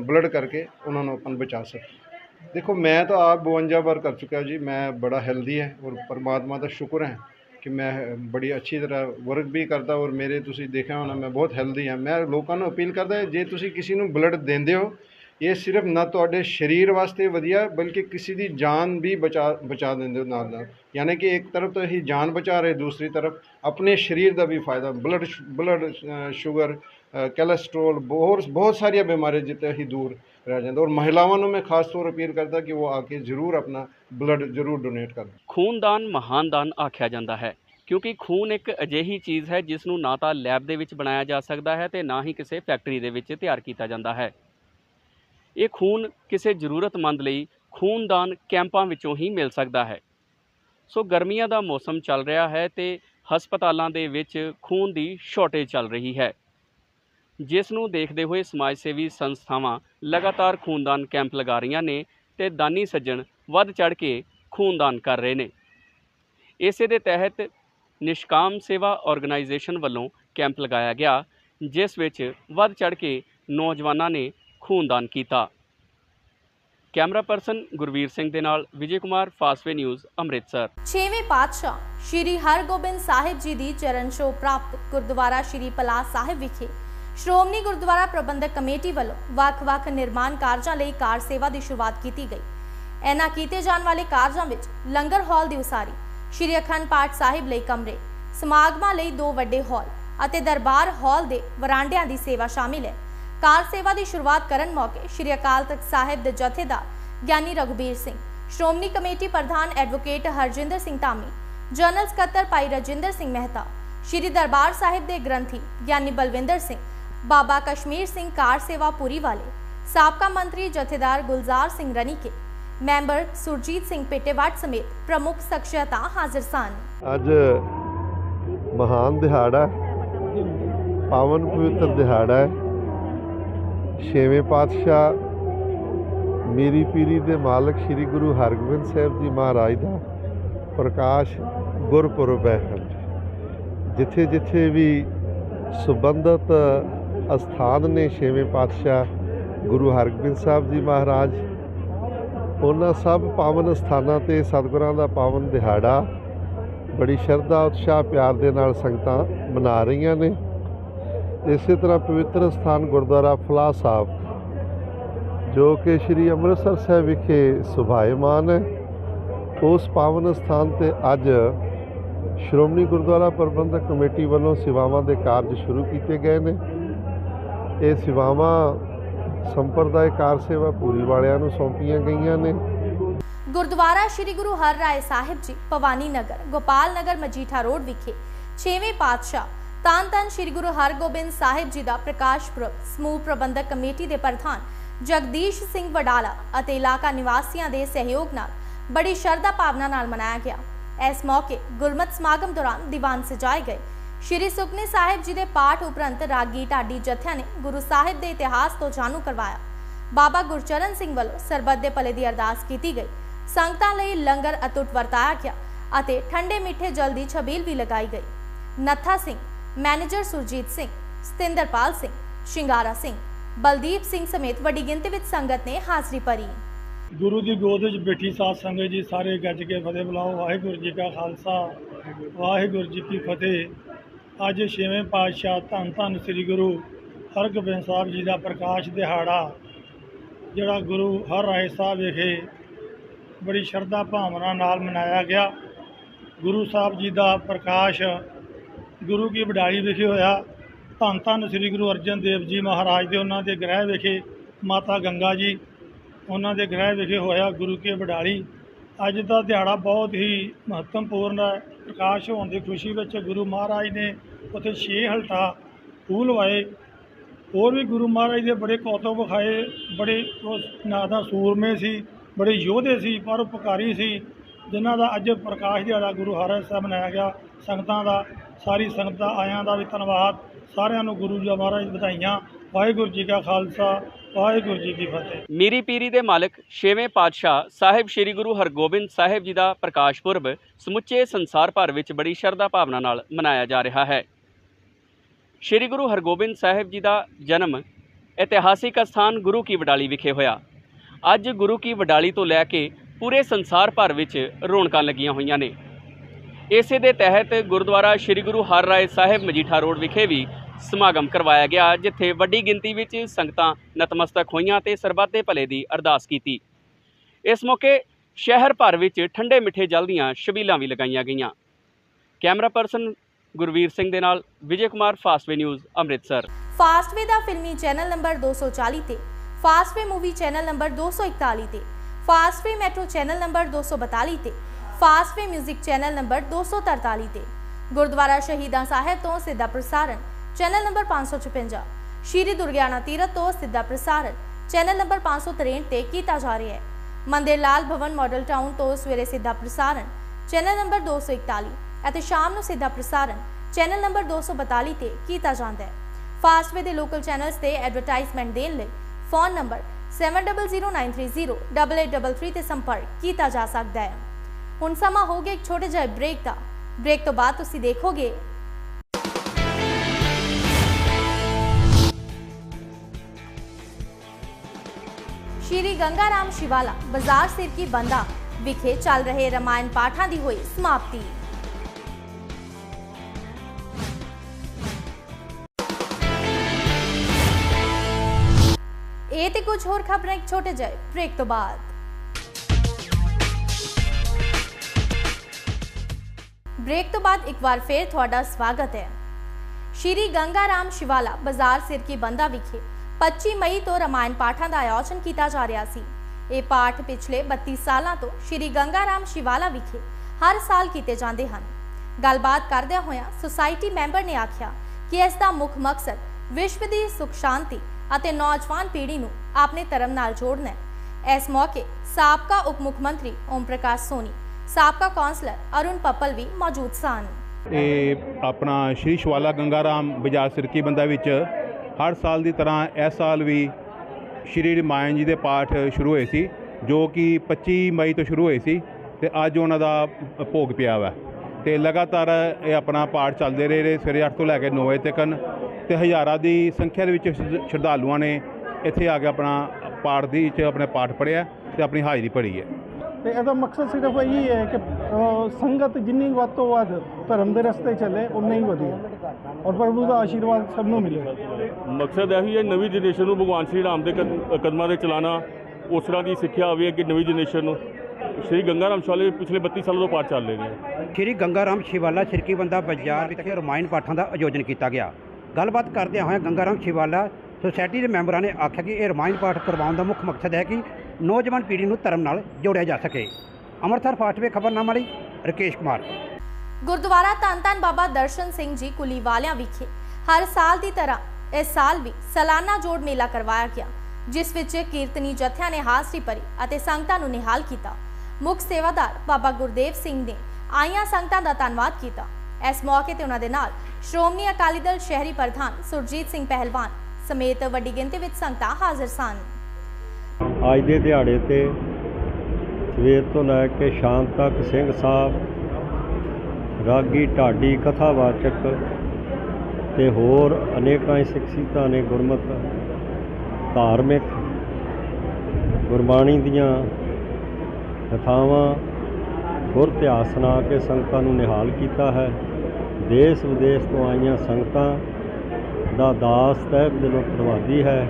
ਬਲੱਡ ਕਰਕੇ ਉਹਨਾਂ ਨੂੰ ਆਪਾਂ ਬਚਾ ਸਕੀਏ। ਦੇਖੋ, ਮੈਂ ਤਾਂ ਆਪ 52 ਵਾਰ ਕਰ ਚੁੱਕਾ ਜੀ, ਮੈਂ ਬੜਾ ਹੈਲਦੀ ਹੈ ਔਰ ਪਰਮਾਤਮਾ ਦਾ ਸ਼ੁਕਰ ਹੈ ਕਿ ਮੈਂ ਬੜੀ ਅੱਛੀ ਤਰ੍ਹਾਂ ਵਰਕ ਵੀ ਕਰਦਾ ਔਰ ਮੇਰੇ ਤੁਸੀਂ ਦੇਖਿਆ ਹੋਣਾ ਮੈਂ ਬਹੁਤ ਹੈਲਦੀ ਹਾਂ। ਮੈਂ ਲੋਕਾਂ ਨੂੰ ਅਪੀਲ ਕਰਦਾ, ਜੇ ਤੁਸੀਂ ਕਿਸੇ ਨੂੰ ਬਲੱਡ ਦਿੰਦੇ ਹੋ ਇਹ ਸਿਰਫ ਨਾ ਤੁਹਾਡੇ ਸਰੀਰ ਵਾਸਤੇ ਵਧੀਆ, ਬਲਕਿ ਕਿਸੇ ਦੀ ਜਾਨ ਵੀ ਬਚਾ ਬਚਾ ਦਿੰਦੇ ਨਾਲ ਨਾਲ। ਯਾਨੀ ਕਿ ਇੱਕ ਤਰਫ ਤਾਂ ਅਸੀਂ ਜਾਨ ਬਚਾ ਰਹੇ, ਦੂਸਰੀ ਤਰਫ ਆਪਣੇ ਸਰੀਰ ਦਾ ਵੀ ਫਾਇਦਾ ਬਲੱਡ ਬਲੱਡ ਸ਼ੂਗਰ ਕੋਲੇਸਟ੍ਰੋਲ ਬਹੁਤ ਬਹੁਤ ਸਾਰੀਆਂ ਬਿਮਾਰੀਆਂ ਜਿੱਤੇ ਅਸੀਂ ਦੂਰ ਰਹਿ ਜਾਂਦੇ। ਔਰ ਮਹਿਲਾਵਾਂ ਨੂੰ ਮੈਂ ਖਾਸ ਤੌਰ ਅਪੀਲ ਕਰਦਾ ਕਿ ਉਹ ਆ ਕੇ ਜ਼ਰੂਰ ਆਪਣਾ ਬਲੱਡ ਜ਼ਰੂਰ ਡੋਨੇਟ ਕਰਨ।
ਖੂਨਦਾਨ ਮਹਾਨ ਦਾਨ ਆਖਿਆ ਜਾਂਦਾ ਹੈ, ਕਿਉਂਕਿ ਖੂਨ ਇੱਕ ਅਜਿਹੀ ਚੀਜ਼ ਹੈ ਜਿਸ ਨੂੰ ਨਾ ਤਾਂ ਲੈਬ ਦੇ ਵਿੱਚ ਬਣਾਇਆ ਜਾ ਸਕਦਾ ਹੈ ਤੇ ਨਾ ਹੀ ਕਿਸੇ ਫੈਕਟਰੀ ਦੇ ਵਿੱਚ ਤਿਆਰ ਕੀਤਾ ਜਾਂਦਾ ਹੈ। ਇਹ ਖੂਨ ਕਿਸੇ ਜ਼ਰੂਰਤਮੰਦ ਲਈ ਖੂਨਦਾਨ ਕੈਂਪਾਂ ਵਿੱਚੋਂ ਹੀ ਮਿਲ ਸਕਦਾ ਹੈ। ਸੋ ਗਰਮੀਆਂ ਦਾ ਮੌਸਮ ਚੱਲ ਰਿਹਾ ਹੈ ਤੇ ਹਸਪਤਾਲਾਂ ਦੇ ਵਿੱਚ ਖੂਨ ਦੀ ਸ਼ਾਰਟੇਜ ਚੱਲ ਰਹੀ ਹੈ। ਜਿਸ ਨੂੰ ਦੇਖਦੇ ਹੋਏ ਸਮਾਜ ਸੇਵੀ ਸੰਸਥਾਵਾਂ ਲਗਾਤਾਰ ਖੂਨਦਾਨ ਕੈਂਪ ਲਗਾ ਰਹੀਆਂ ਨੇ ਤੇ ਦਾਨੀ ਸੱਜਣ ਵੱਧ ਚੜ ਕੇ ਖੂਨਦਾਨ ਕਰ ਰਹੇ ਨੇ। ਇਸੇ ਦੇ ਤਹਿਤ ਨਿਸ਼ਕਾਮ ਸੇਵਾ ਆਰਗੇਨਾਈਜੇਸ਼ਨ ਵੱਲੋਂ ਕੈਂਪ ਲਗਾਇਆ ਗਿਆ, ਜਿਸ ਵਿੱਚ ਵੱਧ ਚੜ ਕੇ ਨੌਜਵਾਨਾਂ ਨੇ ਖੂਨਦਾਨ ਕੀਤਾ। ਕੈਮਰਾ ਪਰਸਨ ਗੁਰਵੀਰ ਸਿੰਘ ਦੇ ਨਾਲ ਵਿਜੇ ਕੁਮਾਰ ਫਾਸਟਵੇ ਨਿਊਜ਼ ਅੰਮ੍ਰਿਤਸਰ।
ਛੇਵੇਂ ਪਾਤਸ਼ਾਹ ਸ਼੍ਰੀ ਹਰਗੋਬਿੰਦ ਸਾਹਿਬ ਜੀ ਦੀ ਚਰਨ ਛੋਹ ਪ੍ਰਾਪਤ ਗੁਰਦੁਆਰਾ ਸ਼੍ਰੀ ਪਲਾਸ ਸਾਹਿਬ ਵਿਖੇ ਸ਼੍ਰੋਮਣੀ ਗੁਰਦੁਆਰਾ ਪ੍ਰਬੰਧਕ ਕਮੇਟੀ ਵੱਲੋਂ ਵੱਖ-ਵੱਖ ਨਿਰਮਾਣ ਕਾਰਜਾਂ ਲਈ ਕਾਰ ਸੇਵਾ ਦੀ ਸ਼ੁਰੂਆਤ ਕੀਤੀ ਗਈ। ਇਹਨਾਂ ਕੀਤੇ ਜਾਣ ਵਾਲੇ ਕਾਰਜਾਂ ਵਿੱਚ ਲੰਗਰ ਹਾਲ ਦੀ ਉਸਾਰੀ, ਸ਼੍ਰੀ ਅਖੰਡ ਪਾਠ ਸਾਹਿਬ ਲਈ ਕਮਰੇ, ਸਮਾਗਮਾਂ ਲਈ ਦੋ ਵੱਡੇ ਹਾਲ ਅਤੇ ਦਰਬਾਰ ਹਾਲ ਦੇ ਵਰਾਂਡਿਆਂ ਦੀ ਸੇਵਾ ਸ਼ਾਮਿਲ ਹੈ। ਕਾਰ ਸੇਵਾ ਦੀ ਸ਼ੁਰੂਆਤ ਕਰਨ ਮੌਕੇ ਸ਼੍ਰੀ ਅਕਾਲ ਤਖਤ ਸਾਹਿਬ ਦੇ ਜਥੇਦਾਰ ਗਿਆਨੀ ਰਘੁਬੀਰ ਸਿੰਘ, ਸ਼੍ਰੋਮਣੀ ਕਮੇਟੀ ਪ੍ਰਧਾਨ ਐਡਵੋਕੇਟ ਹਰਜਿੰਦਰ ਸਿੰਘ ਧਾਮੀ, ਜਨਰਲ ਸਕੱਤਰ ਭਾਈ ਰਜਿੰਦਰ ਸਿੰਘ ਮਹਿਤਾ, ਸ਼੍ਰੀ ਦਰਬਾਰ ਸਾਹਿਬ ਦੇ ਗ੍ਰੰਥੀ ਗਿਆਨੀ ਬਲਵਿੰਦਰ ਸਿੰਘ, ਬਾਬਾ ਕਸ਼ਮੀਰ ਸਿੰਘ ਕਾਰ ਸੇਵਾ ਪੂਰੀ ਵਾਲੇ, ਸਾਬਕਾ ਮੰਤਰੀ ਜਥੇਦਾਰ ਗੁਲਜ਼ਾਰ ਸਿੰਘ ਰਣੀਕੇ, ਮੈਂਬਰ ਸੁਰਜੀਤ ਸਿੰਘ ਪੇਟੇਵਾਟ ਸਮੇਤ ਪ੍ਰਮੁੱਖ ਸ਼ਖਸੀਅਤਾਂ ਹਾਜ਼ਰ ਸਨ।
ਅੱਜ ਮਹਾਨ ਦਿਹਾੜਾ ਪਾਵਨ ਪਵਿੱਤਰ ਦਿਹਾੜਾ ਹੈ। ਛੇਵੇਂ ਪਾਤਸ਼ਾਹ ਮੇਰੀ ਪੀਰੀ ਦੇ ਮਾਲਕ ਸ੍ਰੀ ਗੁਰੂ ਹਰਗੋਬਿੰਦ ਸਾਹਿਬ ਜੀ ਮਹਾਰਾਜ ਦਾ ਪ੍ਰਕਾਸ਼ ਗੁਰਪੁਰਬ ਹੈ। ਜਿੱਥੇ ਜਿੱਥੇ ਵੀ ਸੁਬੰਧਤ ਅਸਥਾਨ ਨੇ ਛੇਵੇਂ ਪਾਤਸ਼ਾਹ ਗੁਰੂ ਹਰਗੋਬਿੰਦ ਸਾਹਿਬ ਜੀ ਮਹਾਰਾਜ, ਉਹਨਾਂ ਸਭ ਪਾਵਨ ਸਥਾਨਾਂ ਤੇ ਸਤਿਗੁਰਾਂ ਦਾ ਪਾਵਨ ਦਿਹਾੜਾ ਬੜੀ ਸ਼ਰਧਾ, ਉਤਸ਼ਾਹ, ਪਿਆਰ ਦੇ ਨਾਲ ਸੰਗਤਾਂ ਮਨਾ ਰਹੀਆਂ ਨੇ। ਇਸੇ ਤਰ੍ਹਾਂ ਪਵਿੱਤਰ ਸਥਾਨ ਗੁਰਦੁਆਰਾ ਫਲਾਹ ਸਾਹਿਬ, ਜੋ ਕਿ ਸ੍ਰੀ ਅੰਮ੍ਰਿਤਸਰ ਸਾਹਿਬ ਵਿਖੇ ਸੁਭਾਇਮਾਨ ਹੈ। ਉਸ ਪਾਵਨ ਸਥਾਨ ਤੇ ਅੱਜ ਸ਼੍ਰੋਮਣੀ ਗੁਰਦੁਆਰਾ ਪ੍ਰਬੰਧਕ ਕਮੇਟੀ ਵੱਲੋਂ ਸੇਵਾਵਾਂ ਦੇ ਕਾਰਜ ਸ਼ੁਰੂ ਕੀਤੇ ਗਏ ਨੇ। ਇਹ ਸੇਵਾਵਾਂ ਸੰਪਰਦਾਇ ਕਾਰ ਸੇਵਾ ਪੂਰੀ ਵਾਲਿਆਂ ਨੂੰ ਸੌਂਪੀਆਂ ਗਈਆਂ ਨੇ।
ਗੁਰਦੁਆਰਾ ਸ੍ਰੀ ਗੁਰੂ ਹਰਰਾਏ ਸਾਹਿਬ ਜੀ ਭਵਾਨੀ ਨਗਰ ਗੋਪਾਲ ਨਗਰ ਮਜੀਠਾ ਰੋਡ ਵਿਖੇ 6ਵੇਂ ਪਾਤਸ਼ਾਹ ਤਨ ਤਨ ਸ੍ਰੀ ਗੁਰੂ ਹਰਗੋਬਿੰਦ ਸਾਹਿਬ ਜੀ ਦਾ ਪ੍ਰਕਾਸ਼ ਪੁਰਬ ਸਮੂਹ ਪ੍ਰਬੰਧਕ ਕਮੇਟੀ ਦੇ ਪ੍ਰਧਾਨ ਜਗਦੀਸ਼ ਸਿੰਘ ਵਡਾਲਾ ਅਤੇ ਇਲਾਕਾ ਨਿਵਾਸੀਆਂ ਦੇ ਸਹਿਯੋਗ ਨਾਲ ਬੜੀ ਸ਼ਰਧਾ ਭਾਵਨਾ ਨਾਲ ਮਨਾਇਆ ਗਿਆ। ਇਸ ਮੌਕੇ ਗੁਰਮਤ ਸਮਾਗਮ ਦੌਰਾਨ ਦੀਵਾਨ ਸਜਾਏ ਗਏ। ਸ਼੍ਰੀ ਸੁਖਨੀ ਸਾਹਿਬ ਜੀ ਦੇ ਪਾਠ ਉਪਰੰਤ ਰਾਗੀ ਢਾਡੀ ਜਥਿਆਂ ਨੇ ਗੁਰੂ ਸਾਹਿਬ ਦੇ ਇਤਿਹਾਸ ਤੋਂ ਜਾਣੂ ਕਰਵਾਇਆ। ਬਾਬਾ ਗੁਰਚਰਨ ਸਿੰਘ ਵੱਲੋਂ ਸਰਬੱਤ ਦੇ ਭਲੇ ਦੀ ਅਰਦਾਸ ਕੀਤੀ ਗਈ। ਸੰਗਤਾਂ ਲਈ ਲੰਗਰ ਅਟੁੱਟ ਵਰਤਾਇਆ ਗਿਆ ਅਤੇ ਠੰਡੇ ਮਿੱਠੇ ਜਲ ਦੀ ਛਬੀਲ ਵੀ ਲਗਾਈ ਗਈ। ਨੱਥਾ ਸਿੰਘ ਮੈਨੇਜਰ ਸੁਰਜੀਤ ਸਿੰਘ, ਸਤਿੰਦਰਪਾਲ ਸਿੰਘ, ਸ਼ਿੰਗਾਰਾ ਸਿੰਘ, ਬਲਦੀਪ ਸਿੰਘ ਸਮੇਤ ਵੱਡੀ ਗਿਣਤੀ ਵਿੱਚ ਸੰਗਤ ਨੇ ਹਾਜ਼ਰੀ ਭਰੀ।
ਗੁਰੂ ਦੀ ਗੋਦ ਵਿੱਚ ਬੈਠੀ ਸਾਧ ਸੰਗਤ ਜੀ ਸਾਰੇ ਗੱਜ ਕੇ ਫਤਿਹ ਬੁਲਾਓ। ਵਾਹਿਗੁਰੂ ਜੀ ਕਾ ਖਾਲਸਾ, ਵਾਹਿਗੁਰੂ ਜੀ ਕੀ ਫਤਿਹ। ਅੱਜ ਛੇਵੇਂ ਪਾਤਸ਼ਾਹ ਧੰਨ ਧੰਨ ਸ੍ਰੀ ਗੁਰੂ ਹਰਗੋਬਿੰਦ ਸਾਹਿਬ ਜੀ ਦਾ ਪ੍ਰਕਾਸ਼ ਦਿਹਾੜਾ, ਜਿਹੜਾ ਗੁਰੂ ਹਰ ਰਾਏ ਸਾਹਿਬ ਵਿਖੇ ਬੜੀ ਸ਼ਰਧਾ ਭਾਵਨਾ ਨਾਲ ਮਨਾਇਆ ਗਿਆ। ਗੁਰੂ ਸਾਹਿਬ ਜੀ ਦਾ ਪ੍ਰਕਾਸ਼ ਗੁਰੂ ਕੀ ਵਡਾਈ ਵਿਖੇ ਹੋਇਆ। ਧੰਨ ਧੰਨ ਸ੍ਰੀ ਗੁਰੂ ਅਰਜਨ ਦੇਵ ਜੀ ਮਹਾਰਾਜ ਦੇ ਉਹਨਾਂ ਦੇ ਗ੍ਰਹਿ ਵਿਖੇ, ਮਾਤਾ ਗੰਗਾ ਜੀ, ਉਹਨਾਂ ਦੇ ਗ੍ਰਹਿ ਵਿਖੇ ਹੋਇਆ ਗੁਰੂ ਕੀ ਵਡਾਲੀ। ਅੱਜ ਦਾ ਦਿਹਾੜਾ ਬਹੁਤ ਹੀ ਮਹੱਤਵਪੂਰਨ ਹੈ। ਪ੍ਰਕਾਸ਼ ਹੋਣ ਦੀ ਖੁਸ਼ੀ ਵਿੱਚ ਗੁਰੂ ਮਹਾਰਾਜ ਨੇ ਉੱਥੇ ਛੇ ਹਲਟਾ ਫੂਲ ਲਵਾਏ ਹੋਰ ਵੀ ਗੁਰੂ ਮਹਾਰਾਜ ਦੇ ਬੜੇ ਕੌਤਕ ਵਿਖਾਏ, ਬੜੇ ਉਸ ਨਾਂ ਦਾ ਸੂਰਮੇ ਸੀ, ਬੜੇ ਯੋਧੇ ਸੀ ਪਰਉਪਕਾਰੀ ਸੀ, ਜਿਨ੍ਹਾਂ ਦਾ ਅੱਜ ਪ੍ਰਕਾਸ਼ ਦਿਹਾੜਾ ਗੁਰੂ ਹਰਿ ਸਾਹਿਬ ਮਨਾਇਆ ਗਿਆ। ਸੰਗਤਾਂ ਦਾ, ਸਾਰੀ ਸੰਗਤਾਂ ਆਇਆਂ ਦਾ ਵੀ ਧੰਨਵਾਦ। ਸਾਰਿਆਂ ਨੂੰ ਗੁਰੂ ਜੀ ਮਹਾਰਾਜ ਵਧਾਈਆਂ। ਵਾਹਿਗੁਰੂ ਜੀ ਕਾ ਖਾਲਸਾ, ਵਾਹਿਗੁਰੂ ਜੀ ਕੀ ਫਤਿਹ।
ਮੀਰੀ ਪੀਰੀ ਦੇ ਮਾਲਕ ਛੇਵੇਂ ਪਾਤਸ਼ਾਹ ਸਾਹਿਬ ਸ੍ਰੀ ਗੁਰੂ ਹਰਗੋਬਿੰਦ ਸਾਹਿਬ ਜੀ ਦਾ ਪ੍ਰਕਾਸ਼ ਪੁਰਬ ਸਮੁੱਚੇ ਸੰਸਾਰ ਭਰ ਵਿੱਚ ਬੜੀ ਸ਼ਰਧਾ ਭਾਵਨਾ ਨਾਲ ਮਨਾਇਆ ਜਾ ਰਿਹਾ ਹੈ। ਸ੍ਰੀ ਗੁਰੂ ਹਰਗੋਬਿੰਦ ਸਾਹਿਬ ਜੀ ਦਾ ਜਨਮ ਇਤਿਹਾਸਿਕ ਸਥਾਨ ਗੁਰੂ ਕੀ ਵਡਾਲੀ ਵਿਖੇ ਹੋਇਆ। ਅੱਜ ਗੁਰੂ ਕੀ ਵਡਾਲੀ ਤੋਂ ਲੈ ਕੇ ਪੂਰੇ ਸੰਸਾਰ ਭਰ ਵਿੱਚ ਰੌਣਕਾਂ ਲੱਗੀਆਂ ਹੋਈਆਂ ਨੇ। ਇਸੇ ਦੇ ਤਹਿਤ ਗੁਰਦੁਆਰਾ ਸ੍ਰੀ ਗੁਰੂ ਹਰਰਾਏ ਸਾਹਿਬ ਮਜੀਠਾ ਰੋਡ ਵਿਖੇ ਵੀ ਸਮਾਗਮ ਕਰਵਾਇਆ ਗਿਆ, ਜਿੱਥੇ ਵੱਡੀ ਗਿਣਤੀ ਵਿੱਚ ਸੰਗਤਾਂ ਨਤਮਸਤਕ ਹੋਈਆਂ ਤੇ ਸਰਬੱਤ ਦੇ ਭਲੇ ਦੀ ਅਰਦਾਸ ਕੀਤੀ। ਇਸ ਮੌਕੇ ਸ਼ਹਿਰ ਭਰ ਵਿੱਚ ਠੰਡੇ ਮਿੱਠੇ ਜਲ ਦੀਆਂ ਛਬੀਲਾਂ ਵੀ ਲਗਾਈਆਂ ਗਈਆਂ। ਕੈਮਰਾ ਪਰਸਨ ਗੁਰਵੀਰ ਸਿੰਘ ਦੇ ਨਾਲ Vijay Kumar Fastway news Amritsar.
Fastway ਦਾ ਫਿਲਮੀ ਚੈਨਲ ਨੰਬਰ 240 ਤੇ ਫਾਸਟਵੇ ਮੂਵੀ ਚੈਨਲ ਨੰਬਰ 241 ਤੇ ਫਾਸਟਵੇ ਮੈਟਰੋ ਚੈਨਲ ਨੰਬਰ 242 ਤੇ ਫਾਸਟਵੇ 뮤직 ਚੈਨਲ ਨੰਬਰ 243 ਤੇ। ਗੁਰਦੁਆਰਾ ਸ਼ਹੀਦਾਂ ਸਾਹਿਬ ਤੋਂ ਸਿੱਧਾ ਪ੍ਰਸਾਰਣ, ਚੈਨਲ ਨੰਬਰ 556 ਸ਼੍ਰੀ ਦੁਰਗਿਆਨਾ ਤੀਰਥ ਤੋਂ ਸਿੱਧਾ ਪ੍ਰਸਾਰਣ, ਚੈਨਲ ਨੰਬਰ 563 ਤੇ ਕੀਤਾ ਜਾ ਰਿਹਾ ਹੈ। ਮੰਦਿਰ ਲਾਲ ਭਵਨ ਮਾਡਲ ਟਾਊਨ ਤੋਂ ਸਵੇਰੇ ਸਿੱਧਾ ਪ੍ਰਸਾਰਣ, ਚੈਨਲ ਨੰਬਰ 241 ਅਤੇ ਸ਼ਾਮ ਨੂੰ ਸਿੱਧਾ ਪ੍ਰਸਾਰਣ, ਚੈਨਲ ਨੰਬਰ 242 ਤੇ ਕੀਤਾ ਜਾਂਦਾ ਹੈ। ਫਾਸਟਵੇ ਦੇ ਲੋਕਲ ਚੈਨਲਸ ਤੇ ਐਡਵਰਟਾਈਜ਼ਮੈਂਟ ਦੇਣ ਲਈ ਫੋਨ ਨੰਬਰ 7009308833 ਤੇ ਸੰਪਰਕ ਕੀਤਾ ਜਾ ਸਕਦਾ ਹੈ। ਹੁਣ ਸਮਾਂ ਹੋ ਗਿਆ ਇੱਕ ਛੋਟੇ ਜਿਹੇ ਬ੍ਰੇਕ ਦਾ। ਬ੍ਰੇਕ ਤੋਂ ਬਾਅਦ ਤੁਸੀਂ ਦੇਖੋਗੇ। ਸ਼੍ਰੀ ਗੰਗਾ ਸ਼ਿਵਾਲਾ ਬਾਜ਼ਾਰ ਸਿਰਕੀ ਬੰਦਾ ਵਿਖੇ ਚੱਲ ਰਹੇ ਰਮਾਇਣ ਪਾਠਾਂ ਦੀ ਹੋਈ ਸਮਾਪਤੀ। ਇਹ ਤੇ ਕੁਝ ਹੋਰ ਖਬਰਾਂ ਇੱਕ ਛੋਟੇ ਜਿਹੇ ਬ੍ਰੇਕ ਤੋਂ ਬਾਅਦ। ਬ੍ਰੇਕ ਤੋਂ ਬਾਅਦ ਇੱਕ ਵਾਰ ਫੇਰ ਤੁਹਾਡਾ ਸਵਾਗਤ ਹੈ। ਸ਼੍ਰੀ ਗੰਗਾ ਰਾਮ ਸ਼ਿਵਾਲਾ ਬਾਜ਼ਾਰ ਸਿਰਕੀ ਬੰਦਾ ਵਿਖੇ 25 ਮਈ ਤੋਂ ਰਮਾਇਣ ਪਾਠਾਂ ਦਾ ਆਯੋਜਨ ਕੀਤਾ ਜਾ ਰਿਹਾ ਸੀ। ਇਹ ਪਾਠ ਪਿਛਲੇ 32 ਸਾਲਾਂ ਤੋਂ ਸ਼੍ਰੀ ਗੰਗਾ ਰਾਮ ਸ਼ਿਵਾਲਾ ਵਿਖੇ ਹਰ ਸਾਲ ਕੀਤੇ ਜਾਂਦੇ ਹਨ। ਗੱਲਬਾਤ ਕਰਦਿਆਂ ਹੋਇਆਂ ਸੁਸਾਇਟੀ ਮੈਂਬਰ ਨੇ ਆਖਿਆ ਕਿ ਇਸ ਦਾ ਮੁੱਖ ਮਕਸਦ ਵਿਸ਼ਵ ਦੀ ਸੁਖ ਸ਼ਾਂਤੀ ਅਤੇ ਨੌਜਵਾਨ ਪੀੜ੍ਹੀ ਨੂੰ ਆਪਣੇ ਧਰਮ ਨਾਲ ਜੋੜਨਾ ਹੈ। ਇਸ ਮੌਕੇ ਸਾਬਕਾ ਉਪ ਮੁੱਖ ਮੰਤਰੀ ਓਮ ਪ੍ਰਕਾਸ਼ ਸੋਨੀ ਸਾਬਕਾ ਕੌਂਸਲਰ ਅਰੁਣ ਪੱਪਲ ਵੀ ਮੌਜੂਦ ਸਨ।
ਇਹ ਆਪਣਾ ਸ਼੍ਰੀ ਸ਼ਵਾਲਾ ਗੰਗਾਰਾਮ ਬਾਜ਼ਾਰ ਸਿਰਕੀ ਬੰਦਾ ਵਿੱਚ ਹਰ ਸਾਲ ਦੀ ਤਰ੍ਹਾਂ ਇਸ ਸਾਲ ਵੀ ਸ਼੍ਰੀ ਰਮਾਇਣ ਜੀ ਦੇ ਪਾਠ ਸ਼ੁਰੂ ਹੋਏ ਸੀ, ਜੋ ਕਿ 25 ਮਈ ਤੋਂ ਸ਼ੁਰੂ ਹੋਏ ਸੀ ਤੇ ਅੱਜ ਉਹਨਾਂ ਦਾ ਭੋਗ ਪਿਆ ਵਾ। ਤੇ ਲਗਾਤਾਰ ਇਹ ਆਪਣਾ ਪਾਠ ਚੱਲਦੇ ਰਹੇ ਨੇ ਸਵੇਰੇ 8 ਤੋਂ ਲੈ ਕੇ 9 ਵਜੇ ਤੱਕ। ਤੇ ਹਜ਼ਾਰਾਂ ਦੀ ਸੰਖਿਆ ਦੇ ਵਿੱਚ ਸ਼ਰਧਾਲੂਆਂ ਨੇ ਇੱਥੇ ਆ ਕੇ ਆਪਣਾ ਪਾਠ ਦੀ ਚ ਆਪਣੇ ਪਾਠ ਪੜ੍ਹਿਆ ਤੇ ਆਪਣੀ ਹਾਜ਼ਰੀ ਭਰੀ ਹੈ।
ਤੇ ਇਹਦਾ ਮਕਸਦ ਸਿਰਫ ਇਹੀ ਹੈ ਕਿ ਸੰਗਤ ਜਿੰਨੀ ਵੱਧ ਤੋਂ ਵੱਧ ਧਰਮ ਦੇ ਰਸਤੇ ਚੱਲੇ ਉਨਾ ਹੀ ਵਧੀਆ। ਔਰ ਪ੍ਰਭੂ ਦਾ ਆਸ਼ੀਰਵਾਦ ਸਭ ਨੂੰ ਮਿਲੇ।
ਮਕਸਦ ਇਹੀ ਹੈ ਨਵੀਂ ਜਨਰੇਸ਼ਨ ਨੂੰ ਭਗਵਾਨ ਸ਼੍ਰੀ ਰਾਮ ਦੇ ਕਦ- ਕਦਮਾਂ ਤੇ ਚਲਾਣਾ ਉਸ ਤਰ੍ਹਾਂ ਦੀ ਸਿੱਖਿਆ ਹੋਵੇ ਕਿ ਨਵੀਂ ਜਨਰੇਸ਼ਨ ਨੂੰ। ਸ਼੍ਰੀ ਗੰਗਾ ਰਾਮ ਸ਼ਾਲੇ ਪਿਛਲੇ 32 ਸਾਲਾਂ ਤੋਂ ਪਾਠ ਚੱਲ ਰਹੇ ਨੇ।
ਸ਼੍ਰੀ ਗੰਗਾ ਰਾਮ ਸ਼ਿਵਾਲਾ ਸ਼ਿਰਕੀ ਬੰਦਾ ਬਾਜ਼ਾਰ ਵਿਖੇ ਰਮਾਇਣ ਪਾਠਾਂ ਦਾ ਆਯੋਜਨ ਕੀਤਾ ਗਿਆ। ਗੱਲਬਾਤ ਕਰਦਿਆਂ ਹੋਇਆਂ ਗੰਗਾ ਰਾਮ ਸ਼ਿਵਾਲਾ ਸੁਸਾਇਟੀ ਦੇ ਮੈਂਬਰਾਂ ਨੇ ਆਖਿਆ ਕਿ ਇਹ ਰਮਾਇਣ ਪਾਠ ਕਰਵਾਉਣ ਦਾ ਮੁੱਖ ਮਕਸਦ ਹੈ ਕਿ ਨੌਜਵਾਨ ਪੀੜ੍ਹੀ ਨੂੰ ਧਰਮ ਨਾਲ ਜੋੜਿਆ ਜਾ ਸਕੇ। ਅੰਮ੍ਰਿਤਸਰ ਫਾਸਟਵੇ ਖਬਰਨਾਮਾ ਲਈ ਰਕੇਸ਼ ਕੁਮਾਰ।
ਗੁਰਦੁਆਰਾ ਧੰਨ ਬਾਬਾ ਦਰਸ਼ਨ ਸਿੰਘ ਜੀ ਕੁਲੀਵਾਲਿਆਂ ਵਿਖੇ ਹਰ ਸਾਲ ਦੀ ਤਰ੍ਹਾਂ ਇਸ ਸਾਲ ਵੀ ਸਾਲਾਨਾ ਜੋੜ ਮੇਲਾ ਕਰਵਾਇਆ ਗਿਆ, ਜਿਸ ਵਿੱਚ ਕੀਰਤਨੀ ਜਥਿਆਂ ਨੇ ਹਾਜ਼ਰੀ ਭਰੀ ਅਤੇ ਸੰਗਤਾਂ ਨੂੰ ਨਿਹਾਲ ਕੀਤਾ। ਮੁੱਖ ਸੇਵਾਦਾਰ ਬਾਬਾ ਗੁਰਦੇਵ ਸਿੰਘ ਨੇ ਆਈਆਂ ਸੰਗਤਾਂ ਦਾ ਧੰਨਵਾਦ ਕੀਤਾ। ਇਸ ਮੌਕੇ ਤੇ ਉਹਨਾਂ ਦੇ ਨਾਲ ਸ਼੍ਰੋਮਣੀ ਅਕਾਲੀ ਦਲ ਸ਼ਹਿਰੀ ਪ੍ਰਧਾਨ ਸੁਰਜੀਤ ਸਿੰਘ ਪਹਿਲਵਾਨ ਸਮੇਤ ਵੱਡੀ ਗਿਣਤੀ ਵਿੱਚ ਸੰਗਤਾਂ ਹਾਜ਼ਰ ਸਨ।
ਅੱਜ ਦੇ ਦਿਹਾੜੇ ਤੇ ਸਵੇਰ ਤੋਂ ਲੈ ਕੇ ਸ਼ਾਮ ਤੱਕ ਸਿੰਘ ਸਾਹਿਬ, ਰਾਗੀ ਢਾਡੀ, ਕਥਾਵਾਚਕ ਤੇ ਹੋਰ ਅਨੇਕਾਂ ਹੀ ਸ਼ਖਸੀਅਤਾਂ ਨੇ ਗੁਰਮਤ ਧਾਰਮਿਕ ਗੁਰਬਾਣੀ ਦੀਆਂ ਕਥਾਵਾਂ, ਗੁਰ ਇਤਿਹਾਸ ਸੁਣਾ ਕੇ ਸੰਗਤਾਂ ਨੂੰ ਨਿਹਾਲ ਕੀਤਾ ਹੈ। ਦੇਸ਼ ਵਿਦੇਸ਼ ਤੋਂ ਆਈਆਂ ਸੰਗਤਾਂ ਦਾ ਦਾਸ ਤਹਿਬ ਦਿਲੋਂ ਧੰਨਵਾਦੀ ਹੈ।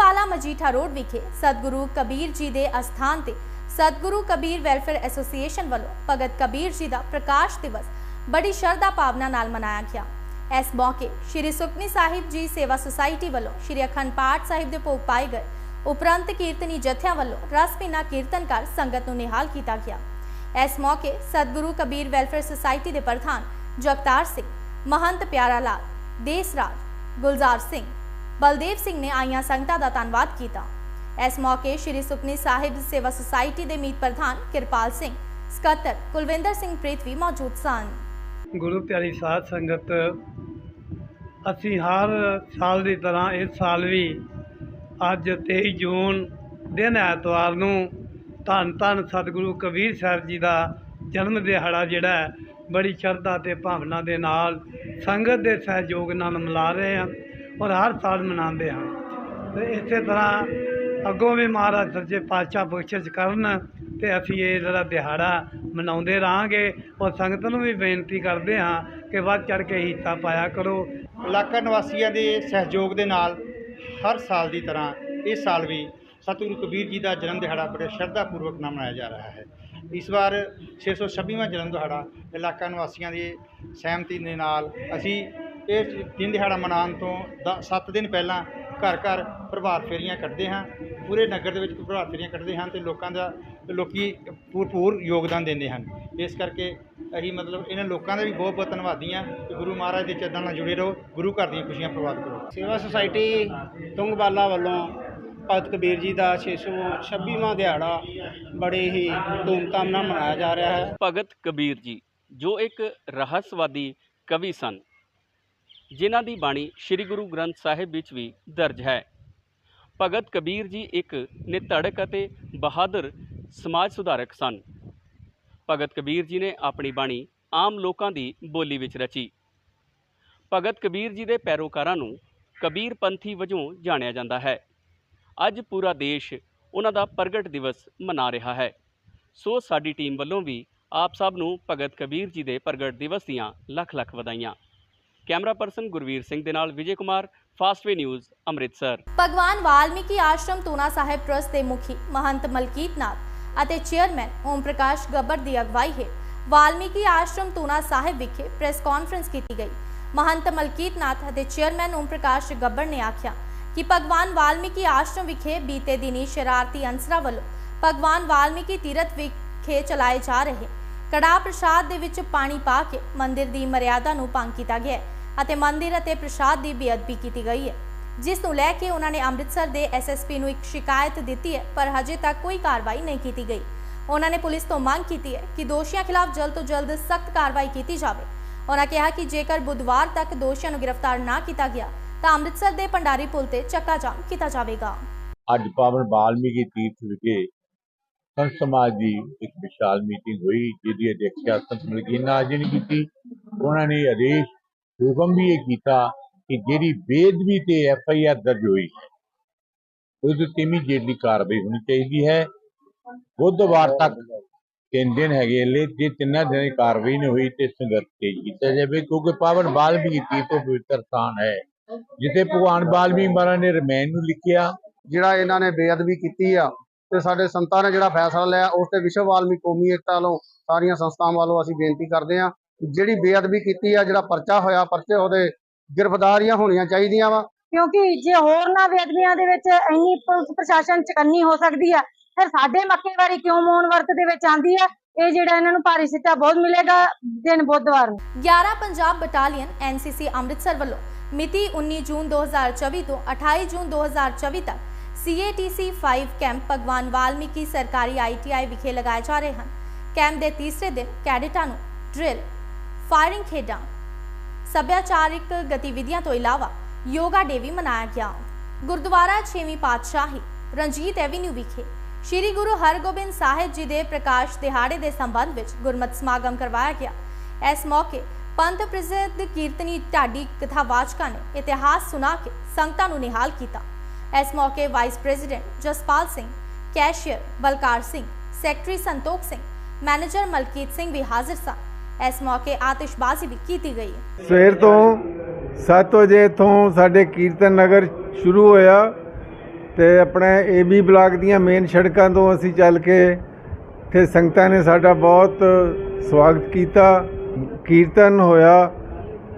ਬਾਲਾ ਮਜੀਠਾ ਰੋਡ ਵਿਖੇ ਸਤਿਗੁਰੂ ਕਬੀਰ ਜੀ ਦੇ ਅਸਥਾਨ ਤੇ ਸਤਿਗੁਰੂ ਕਬੀਰ ਵੈਲਫੇਅਰ ਐਸੋਸੀਏਸ਼ਨ ਵੱਲੋਂ ਭਗਤ ਕਬੀਰ ਜੀ ਦਾ ਪ੍ਰਕਾਸ਼ ਦਿਵਸ ਬੜੀ ਸ਼ਰਧਾ ਭਾਵਨਾ ਨਾਲ ਮਨਾਇਆ ਗਿਆ। ਇਸ ਮੌਕੇ ਸ਼੍ਰੀ ਸੁਖਨੀ ਸਾਹਿਬ ਜੀ ਸੇਵਾ ਸੁਸਾਇਟੀ ਵੱਲੋਂ ਸ਼੍ਰੀ ਅਖੰਡ ਪਾਠ ਸਾਹਿਬ ਦੇ ਭੋਗ ਪਾਏ ਗਏ। ਉਪਰੰਤ ਕੀਰਤਨੀ ਜਥਿਆਂ ਵੱਲੋਂ ਰਸ ਭਿੰਨਾ ਕੀਰਤਨ ਕਰ ਸੰਗਤ ਨੂੰ ਨਿਹਾਲ ਕੀਤਾ ਗਿਆ। ਇਸ ਮੌਕੇ ਸਤਿਗੁਰੂ ਕਬੀਰ ਵੈਲਫੇਅਰ ਸੁਸਾਇਟੀ ਦੇ ਪ੍ਰਧਾਨ ਜਗਤਾਰ ਸਿੰਘ, ਮਹੰਤ ਪਿਆਰਾ ਲਾਲ ਦੇਸਰਾਜ, ਗੁਲਜ਼ਾਰ ਸਿੰਘ ਬਲਦੇਵ ਸਿੰਘ ਨੇ ਆਈਆਂ ਸੰਗਤਾਂ ਦਾ ਧੰਨਵਾਦ ਕੀਤਾ। ਇਸ ਮੌਕੇ ਸ਼੍ਰੀ ਸੁਖਨੀ ਸਾਹਿਬ ਸੇਵਾ ਸੁਸਾਇਟੀ ਦੇ ਮੀਤ ਪ੍ਰਧਾਨ ਕਿਰਪਾਲ ਸਿੰਘ ਸਕੱਤਰ ਕੁਲਵਿੰਦਰ ਸਿੰਘ ਪ੍ਰੀਤ ਮੌਜੂਦ ਸਨ।
ਗੁਰੂ ਪਿਆਰੀ ਸਾਧ ਸੰਗਤ ਅਸੀਂ ਹਰ ਸਾਲ ਦੀ ਤਰ੍ਹਾਂ ਇਸ ਸਾਲ ਵੀ ਅੱਜ 23 ਜੂਨ ਦਿਨ ਐਤਵਾਰ ਨੂੰ ਧੰਨ ਧੰਨ ਸਤਿਗੁਰੂ ਕਬੀਰ ਸਾਹਿਬ ਜੀ ਦਾ ਜਨਮ ਦਿਹਾੜਾ ਜਿਹੜਾ ਹੈ, ਬੜੀ ਸ਼ਰਧਾ ਤੇ ਭਾਵਨਾ ਦੇ ਨਾਲ ਸੰਗਤ ਦੇ ਸਹਿਯੋਗ ਨਾਲ ਮਨਾ ਰਹੇ ਹਾਂ। ਔਰ ਹਰ ਸਾਲ ਮਨਾਉਂਦੇ ਹਾਂ ਤੇ ਇਸੇ ਤਰ੍ਹਾਂ ਅੱਗੋਂ ਵੀ ਮਹਾਰਾਜ ਸੱਚੇ ਪਾਤਸ਼ਾਹ ਬਖਸ਼ਿਸ਼ ਕਰਨ ਤੇ ਅਸੀਂ ਇਹ ਜਿਹੜਾ ਦਿਹਾੜਾ ਮਨਾਉਂਦੇ ਰਹਾਂਗੇ। ਔਰ ਸੰਗਤ ਨੂੰ ਵੀ ਬੇਨਤੀ ਕਰਦੇ ਹਾਂ ਕਿ ਵੱਧ ਚੜ ਕੇ ਹਿੱਸਾ ਪਾਇਆ ਕਰੋ।
ਇਲਾਕਾ ਨਿਵਾਸੀਆਂ ਦੇ ਸਹਿਯੋਗ ਦੇ ਨਾਲ ਹਰ ਸਾਲ ਦੀ ਤਰ੍ਹਾਂ ਇਸ ਸਾਲ ਵੀ ਸਤਿਗੁਰੂ ਕਬੀਰ ਜੀ ਦਾ ਜਨਮ ਦਿਹਾੜਾ ਬੜੇ ਸ਼ਰਧਾ ਪੂਰਵਕ ਨਾਲ ਮਨਾਇਆ ਜਾ ਰਿਹਾ ਹੈ। ਇਸ ਵਾਰ 626ਵਾਂ ਜਨਮ ਦਿਹਾੜਾ ਇਲਾਕਾ ਨਿਵਾਸੀਆਂ ਦੀ ਸਹਿਮਤੀ ਦੇ ਨਾਲ ਅਸੀਂ ਇਸ ਦਿਨ ਦਿਹਾੜਾ ਮਨਾਉਣ ਤੋਂ 7 ਦਿਨ ਪਹਿਲਾਂ ਘਰ ਘਰ ਪ੍ਰਭਾਤ ਫੇਰੀਆਂ ਕੱਢਦੇ ਹਾਂ। ਪੂਰੇ ਨਗਰ ਦੇ ਵਿੱਚ ਪ੍ਰਭਾਤ ਫੇਰੀਆਂ ਕੱਢਦੇ ਹਨ ਤੇ ਲੋਕਾਂ ਦਾ ਲੋਕੀ ਭਰਪੂਰ ਯੋਗਦਾਨ ਦਿੰਦੇ ਹਨ। ਇਸ ਕਰਕੇ ਅਸੀਂ ਮਤਲਬ ਇਹਨਾਂ ਲੋਕਾਂ ਦਾ ਵੀ ਬਹੁਤ ਬਹੁਤ ਧੰਨਵਾਦੀ ਹਾਂ ਕਿ ਗੁਰੂ ਮਹਾਰਾਜ ਦੇ ਚਰਨਾਂ ਨਾਲ ਜੁੜੇ ਰਹੋ ਗੁਰੂ ਘਰ ਦੀਆਂ ਖੁਸ਼ੀਆਂ ਪ੍ਰਵਾਦ ਕਰੋ।
ਸੇਵਾ ਸੁਸਾਇਟੀ ਤੁੰਗਬਾਲਾ ਵੱਲੋਂ ਭਗਤ ਕਬੀਰ ਜੀ ਦਾ 626ਵਾਂ ਦਿਹਾੜਾ ਬੜੇ ਹੀ ਧੂਮਧਾਮ ਨਾਲ ਮਨਾਇਆ ਜਾ ਰਿਹਾ ਹੈ।
ਭਗਤ ਕਬੀਰ ਜੀ ਜੋ ਇੱਕ ਰਹੱਸਵਾਦੀ ਕਵੀ ਸਨ ਜਿਨ੍ਹਾਂ ਦੀ ਬਾਣੀ ਸ੍ਰੀ ਗੁਰੂ ਗ੍ਰੰਥ ਸਾਹਿਬ ਵਿੱਚ ਵੀ ਦਰਜ ਹੈ। ਭਗਤ ਕਬੀਰ ਜੀ ਇੱਕ ਨਿਧੜਕ ਅਤੇ ਬਹਾਦਰ ਸਮਾਜ ਸੁਧਾਰਕ ਸਨ। ਭਗਤ ਕਬੀਰ ਜੀ ਨੇ ਆਪਣੀ ਬਾਣੀ ਆਮ ਲੋਕਾਂ ਦੀ ਬੋਲੀ ਵਿੱਚ ਰਚੀ। ਭਗਤ ਕਬੀਰ ਜੀ ਦੇ ਪੈਰੋਕਾਰਾਂ ਨੂੰ ਕਬੀਰ ਪੰਥੀ ਵਜੋਂ ਜਾਣਿਆ ਜਾਂਦਾ ਹੈ। ਅੱਜ ਪੂਰਾ ਦੇਸ਼ ਉਹਨਾਂ ਦਾ ਪ੍ਰਗਟ ਦਿਵਸ ਮਨਾ ਰਿਹਾ ਹੈ। ਸੋ ਸਾਡੀ ਟੀਮ ਵੱਲੋਂ ਵੀ ਆਪ ਸਭ ਨੂੰ ਭਗਤ ਕਬੀਰ ਜੀ ਦੇ ਪ੍ਰਗਟ ਦਿਵਸ ਦੀਆਂ ਲੱਖ ਲੱਖ ਵਧਾਈਆਂ। ਕੈਮਰਾ ਪਰਸਨ ਗੁਰਵੀਰ ਸਿੰਘ ਦੇ ਨਾਲ ਵਿਜੇ ਕੁਮਾਰ ਫਾਸਟਵੇ ਨਿਊਜ਼ ਅੰਮ੍ਰਿਤਸਰ
ਭਗਵਾਨ ਵਾਲਮੀਕੀ ਆਸ਼ਰਮ ਤੂਨਾ ਸਾਹਿਬ ਟਰਸਟ ਦੇ ਮੁਖੀ ਮਹੰਤ ਮਲਕੀਤ ਨਾਥ ਅਤੇ ਚੇਅਰਮੈਨ ਓਮ ਪ੍ਰਕਾਸ਼ ਗੱਬਰ ਦੀ ਅਗਵਾਈ ਹੇਠ ਵਾਲਮੀਕੀ ਆਸ਼ਰਮ ਤੂਨਾ ਸਾਹਿਬ ਵਿਖੇ ਪ੍ਰੈਸ ਕਾਨਫਰੰਸ ਕੀਤੀ ਗਈ ਮਹੰਤ ਮਲਕੀਤ ਨਾਥ ਅਤੇ ਚੇਅਰਮੈਨ ਓਮ ਪ੍ਰਕਾਸ਼ ਗੱਬੜ ਨੇ ਆਖਿਆ ਕਿ ਭਗਵਾਨ ਵਾਲਮੀਕੀ ਆਸ਼ਰਮ ਵਿਖੇ ਬੀਤੇ ਦਿਨੀ ਸ਼ਰਾਰਤੀ ਅੰਸਰਾਂ ਵੱਲੋਂ ਭਗਵਾਨ ਵਾਲਮੀਕੀ ਤੀਰਥ ਵਿਖੇ ਚਲਾਏ ਜਾ ਰਹੇ ਕੜਾ ਪ੍ਰਸ਼ਾਦ ਦੇ ਵਿੱਚ ਪਾਣੀ ਪਾ ਕੇ ਮੰਦਿਰ ਦੀ ਮਰਿਆਦਾ ਨੂੰ ਭੰਗ ਕੀਤਾ ਗਿਆ ਹੈ ਅਤੇ ਮੰਦਿਰ ਅਤੇ ਪ੍ਰਸ਼ਾਦ ਦੀ ਬੇਅਦਬੀ ਕੀਤੀ ਗਈ ਹੈ। ਜਿਸ ਨੂੰ ਲੈ ਕੇ ਉਹਨਾਂ ਨੇ ਅੰਮ੍ਰਿਤਸਰ ਦੇ ਐਸਐਸਪੀ ਨੂੰ ਇੱਕ ਸ਼ਿਕਾਇਤ ਦਿੱਤੀ ਹੈ, ਪਰ ਹਜੇ ਤੱਕ ਕੋਈ ਕਾਰਵਾਈ ਨਹੀਂ ਕੀਤੀ ਗਈ। ਉਹਨਾਂ ਨੇ ਪੁਲਿਸ ਤੋਂ ਮੰਗ ਕੀਤੀ ਹੈ ਕਿ ਦੋਸ਼ੀਆਂ ਖਿਲਾਫ ਜਲਦ ਤੋਂ ਜਲਦ ਸਖਤ ਕਾਰਵਾਈ ਕੀਤੀ ਜਾਵੇ। ਉਹਨਾਂ ਕਿਹਾ ਕਿ ਜੇਕਰ ਬੁੱਧਵਾਰ ਤੱਕ ਦੋਸ਼ੀਆਂ ਨੂੰ ਗ੍ਰਿਫਤਾਰ ਨਾ ਕੀਤਾ ਗਿਆ, ਤਾਂ ਅੰਮ੍ਰਿਤਸਰ ਦੇ ਭੰਡਾਰੀ ਪੁਲ ਤੇ ਚੱਕਾ ਜਾਮ ਕੀਤਾ ਜਾਵੇਗਾ।
ਅੱਜ ਪਾਵਨ ਵਾਲਮੀਕੀ ਤੀਰਥ ਵਿਖੇ ਸੰਤ ਸਮਾਜ ਦੀ ਇੱਕ ਵਿਸ਼ਾਲ ਮੀਟਿੰਗ ਹੋਈ, ਜਿਹਦੀ ਅਧਿਕਸ਼ਤਾ ਸੰਤ ਮਲਕੀਨਾ ਜੀ ਨੇ ਕੀਤੀ। ਉਹਨਾਂ ਨੇ ਆਦੇਸ਼ ਹੁਕਮ ਵੀ ਇਹ ਕੀਤਾ ਕਿ ਜਿਹੜੀ ਬੇਦਬੀ ਤੇ ਐਫ ਆਈ ਆਰ ਦਰਜ ਹੋਈ, ਉਹਦੇ ਤੇ ਇਮੀਡੀਏਟਲੀ ਕਾਰਵਾਈ ਹੋਣੀ ਚਾਹੀਦੀ ਹੈ। ਬੁੱਧਵਾਰ ਤੱਕ ਤਿੰਨ ਦਿਨ ਹੈਗੇ ਲੈ ਜੇ ਤਿੰਨਾਂ ਦਿਨ ਦੀ ਕਾਰਵਾਈ ਨਹੀਂ ਹੋਈ ਤੇ ਸੰਘਰਸ਼ ਤੇਜ਼ ਕੀਤਾ ਜਾਵੇ, ਕਿਉਂਕਿ ਪਾਵਨ ਵਾਲਮੀਕੀ ਤੀਰਥ ਪਵਿੱਤਰ ਸਥਾਨ ਹੈ, ਜਿੱਥੇ ਭਗਵਾਨ ਵਾਲਮੀਕੀ ਮਹਾਰਾਜ ਨੇ ਰਮਾਇਣ ਨੂੰ ਲਿਖਿਆ।
ਜਿਹੜਾ ਇਹਨਾਂ ਨੇ ਬੇਅਦਬੀ ਕੀਤੀ ਆ ਤੇ ਸਾਡੇ ਸੰਤਾਂ ਨੇ ਜਿਹੜਾ ਫੈਸਲਾ ਲਿਆ ਉਸ ਤੇ ਵਿਸ਼ਵ ਵਾਲਮੀਕ ਕੌਮੀ ਏਕਤਾ ਵੱਲੋਂ ਸਾਰੀਆਂ ਸੰਸਥਾਵਾਂ ਵੱਲੋਂ ਅਸੀਂ ਬੇਨਤੀ ਕਰਦੇ ਹਾਂ ਜਿਹੜੀ ਬੇਅਦਬੀ ਕੀਤੀ ਆ ਜਿਹੜਾ ਪਰਚਾ ਹੋਇਆ ਪਰਚੇ ਉਹਦੇ ਗ੍ਰਿਫਤਾਰੀਆਂ ਹੋਣੀਆਂ ਚਾਹੀਦੀਆਂ ਵਾ।
ਕਿਉਂਕਿ ਜੇ ਹੋਰ ਨਾ ਬੇਅਦਬੀਆਂ ਦੇ ਵਿੱਚ ਇੰਨੀ ਪੁਲਿਸ ਪ੍ਰਸ਼ਾਸਨ ਚਕੰਨੀ ਹੋ ਸਕਦੀ ਆ ਫਿਰ ਸਾਡੇ ਮੱਕੇ ਵਾਰੀ ਕਿਉਂ ਮੌਨ ਵਰਤ ਦੇ ਵਿੱਚ ਆਂਦੀ ਆ? ਇਹ ਜਿਹੜਾ ਇਹਨਾਂ ਨੂੰ ਭਾਰੀ ਸਿੱਟਾ ਬਹੁਤ ਮਿਲੇਗਾ ਦਿਨ ਬੁੱਧਵਾਰ ਨੂੰ।
11 ਪੰਜਾਬ ਬਟਾਲੀਅਨ ਐਨਸੀਸੀ ਅੰਮ੍ਰਿਤਸਰ ਵੱਲੋਂ ਮਿਤੀ 19 ਜੂਨ 2024 ਤੋਂ 28 ਜੂਨ 2024 ਤੱਕ CATC 5 ਕੈਂਪ ਭਗਵਾਨ ਵਾਲਮੀਕੀ ਸਰਕਾਰੀ ITI ਵਿਖੇ ਲਗਾਏ ਜਾ ਰਹੇ ਹਨ। ਕੈਂਪ ਦੇ ਤੀਸਰੇ ਦਿਨ ਕੈਡਿਟਾਂ ਨੂੰ ਡਰਿਲ, ਫਾਇਰਿੰਗ ਖੇਡਾਂ, ਸੱਭਿਆਚਾਰਿਕ ਗਤੀਵਿਧੀਆਂ ਤੋਂ ਇਲਾਵਾ ਯੋਗਾ ਡੇ ਵੀ ਮਨਾਇਆ ਗਿਆ। ਗੁਰਦੁਆਰਾ 6ਵੀਂ ਪਾਤਸ਼ਾਹੀ ਰਣਜੀਤ ਐਵੀਨਿਊ ਵਿਖੇ ਸ੍ਰੀ ਗੁਰੂ ਹਰਗੋਬਿੰਦ ਸਾਹਿਬ ਜੀ ਦੇ ਪ੍ਰਕਾਸ਼ ਦਿਹਾੜੇ ਦੇ ਸੰਬੰਧ ਵਿੱਚ ਗੁਰਮਤਿ ਸਮਾਗਮ ਕਰਵਾਇਆ ਗਿਆ। ਇਸ ਮੌਕੇ ਪੰਥ ਪ੍ਰਸਿੱਧ ਕੀਰਤਨੀ ਢਾਡੀ ਕਥਾਵਾਚਕਾਂ ਨੇ ਇਤਿਹਾਸ ਸੁਣਾ ਕੇ ਸੰਗਤਾਂ ਨੂੰ ਨਿਹਾਲ ਕੀਤਾ। ਇਸ ਮੌਕੇ vice president Jaspal Singh cashier Balkar Singh secretary Santokh Singh manager Malkit Singh ਵੀ ਹਾਜ਼ਰ ਸਨ। ਇਸ ਮੌਕੇ ਆਤਿਸ਼ਬਾਜ਼ੀ ਵੀ ਕੀਤੀ ਗਈ
ਸਵੇਰ ਤੋਂ 7 ਵਜੇ ਤੋਂ ਸਾਡੇ ਕੀਰਤਨ ਨਗਰ ਸ਼ੁਰੂ ਹੋਇਆ ਤੇ ਆਪਣੇ ਏਬੀ ਬਲਾਕ ਦੀਆਂ ਮੇਨ ਸੜਕਾਂ ਤੋਂ ਅਸੀਂ ਚੱਲ ਕੇ ਤੇ ਸੰਗਤਾਂ ਨੇ ਸਾਡਾ ਬਹੁਤ ਸਵਾਗਤ ਕੀਤਾ, ਕੀਰਤਨ ਹੋਇਆ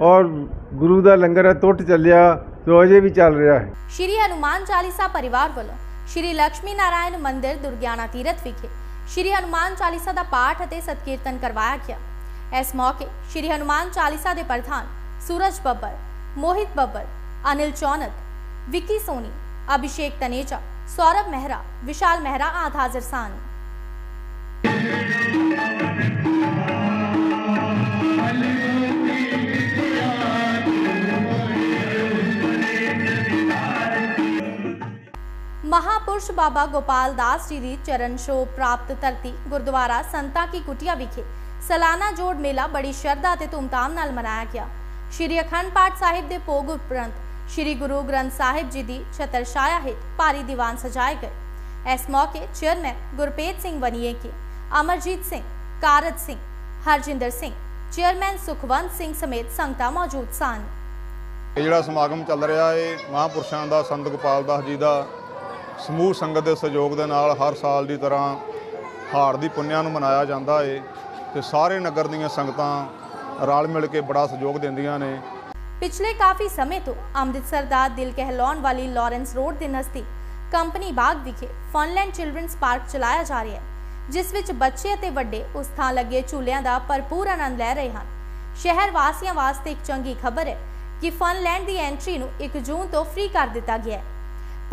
ਔਰ ਗੁਰੂ ਦਾ ਲੰਗਰ ਟੁੱਟ ਚੱਲਿਆ। ਜੋ ਅਜੇ ਵੀ ਚੱਲ ਰਿਹਾ ਹੈ।
ਸ਼੍ਰੀ ਹਨੂਮਾਨ ਚਾਲੀਸਾ ਪਰਿਵਾਰ ਵੱਲੋਂ ਸ਼੍ਰੀ ਲక్ష్ਮੀ ਨਾਰਾਇਣ ਮੰਦਿਰ ਦੁਰਗਿਆਨਾ ਤੀਰਥ ਵਿਖੇ ਸ਼੍ਰੀ ਹਨੂਮਾਨ ਚਾਲੀਸਾ ਦਾ ਪਾਠ ਅਤੇ ਸਤਕੀਰਤਨ ਕਰਵਾਇਆ ਗਿਆ। ਇਸ ਮੌਕੇ ਸ਼੍ਰੀ ਹਨੂਮਾਨ ਚਾਲੀਸਾ ਦੇ ਪ੍ਰਧਾਨ ਸੂਰਜ ਬੱਬਰ, ਮੋਹਿਤ ਬੱਬਰ, ਅਨਿਲ ਚੌਨਕ, ਵਿੱਕੀ ਸੋਨੀ, ਅਭਿਸ਼ੇਕ ਤਨੇਜਾ, ਸੌਰਵ ਮਹਿਰਾ, ਵਿਸ਼ਾਲ ਮਹਿਰਾ ਆਦਿ ਹਾਜ਼ਰ ਸਨ। ਮਹਾਪੁਰਸ਼ ਬਾਬਾ ਗੋਪਾਲ ਦਾਸ ਜੀ ਦੀ ਚਰਨ ਛੋਹ ਪ੍ਰਾਪਤ ਧਰਤੀ ਗੁਰਦੁਆਰਾ ਸੰਤਾ ਕੀ ਕੁਟਿਆ ਵਿਖੇ ਸਾਲਾਨਾ ਜੋੜ ਮੇਲਾ ਬੜੀ ਸ਼ਰਧਾ ਅਤੇ ਧੂਮਧਾਮ ਨਾਲ ਮਨਾਇਆ ਗਿਆ। ਸ਼੍ਰੀ ਅਖੰਡ ਪਾਠ ਸਾਹਿਬ ਦੇ ਭੋਗ ਉਪਰੰਤ ਸ਼੍ਰੀ ਗੁਰੂ ਗ੍ਰੰਥ ਸਾਹਿਬ ਜੀ ਦੀ ਛਤਰਛਾਇਆ ਹੇਠ ਭਾਰੀ ਦੀਵਾਨ ਸਜਾਏ ਗਏ। ਇਸ ਮੌਕੇ ਚੇਅਰਮੈਨ ਗੁਰਪ੍ਰੀਤ ਸਿੰਘ ਵਨੀਏ ਕੇ, ਅਮਰਜੀਤ ਸਿੰਘ, ਕਾਰਜ ਸਿੰਘ, ਹਰਜਿੰਦਰ ਸਿੰਘ, ਚੇਅਰਮੈਨ ਸੁਖਵੰਤ ਸਿੰਘ ਸਮੇਤ ਸੰਗਤਾਂ ਮੌਜੂਦ ਸਨ।
ਇਹ ਜਿਹੜਾ ਸਮਾਗਮ ਚੱਲ ਰਿਹਾ ਹੈ ਮਹਾਂਪੁਰਸ਼ਾਂ ਦਾ ਸੰਤ ਗੋਪਾਲ ਦਾਸ ਜੀ ਦਾ ਸਮੂਹ ਸੰਗਤ ਦੇ ਸਹਿਯੋਗ ਦੇ ਨਾਲ ਹਰ ਸਾਲ ਦੀ ਤਰ੍ਹਾਂ ਹਾਰ ਦੀ ਪੁੰਨਿਆਂ ਨੂੰ ਮਨਾਇਆ ਜਾਂਦਾ ਹੈ ਤੇ ਸਾਰੇ ਨਗਰ ਦੀਆਂ ਸੰਗਤਾਂ ਰਲ ਮਿਲ ਕੇ ਬੜਾ ਸਹਿਯੋਗ ਦਿੰਦੀਆਂ ਨੇ।
ਪਿਛਲੇ ਕਾਫੀ ਸਮੇਂ ਤੋਂ ਅੰਮ੍ਰਿਤਸਰ ਦਾ ਦਿਲ ਕਹਿਲਾਉਣ ਵਾਲੀ ਲਾਰੈਂਸ ਰੋਡ ਦੇ ਨਜ਼ਦੀਕ ਕੰਪਨੀ ਬਾਗ ਵਿਖੇ ਫਨਲੈਂਡ ਚਿਲਡਰਨਸ ਪਾਰਕ ਚਲਾਇਆ ਜਾ ਰਿਹਾ ਹੈ, ਜਿਸ ਵਿੱਚ ਬੱਚੇ ਅਤੇ ਵੱਡੇ ਉਸ ਥਾਂ ਲੱਗੇ ਝੂਲਿਆਂ ਦਾ ਭਰਪੂਰ ਆਨੰਦ ਲੈ ਰਹੇ ਹਨ। ਸ਼ਹਿਰ ਵਾਸੀਆਂ ਵਾਸਤੇ ਇੱਕ ਚੰਗੀ ਖਬਰ ਹੈ ਕਿ ਫਨਲੈਂਡ ਦੀ ਐਂਟਰੀ ਨੂੰ 1 ਜੂਨ ਤੋਂ ਫ੍ਰੀ ਕਰ ਦਿੱਤਾ ਗਿਆ ਹੈ।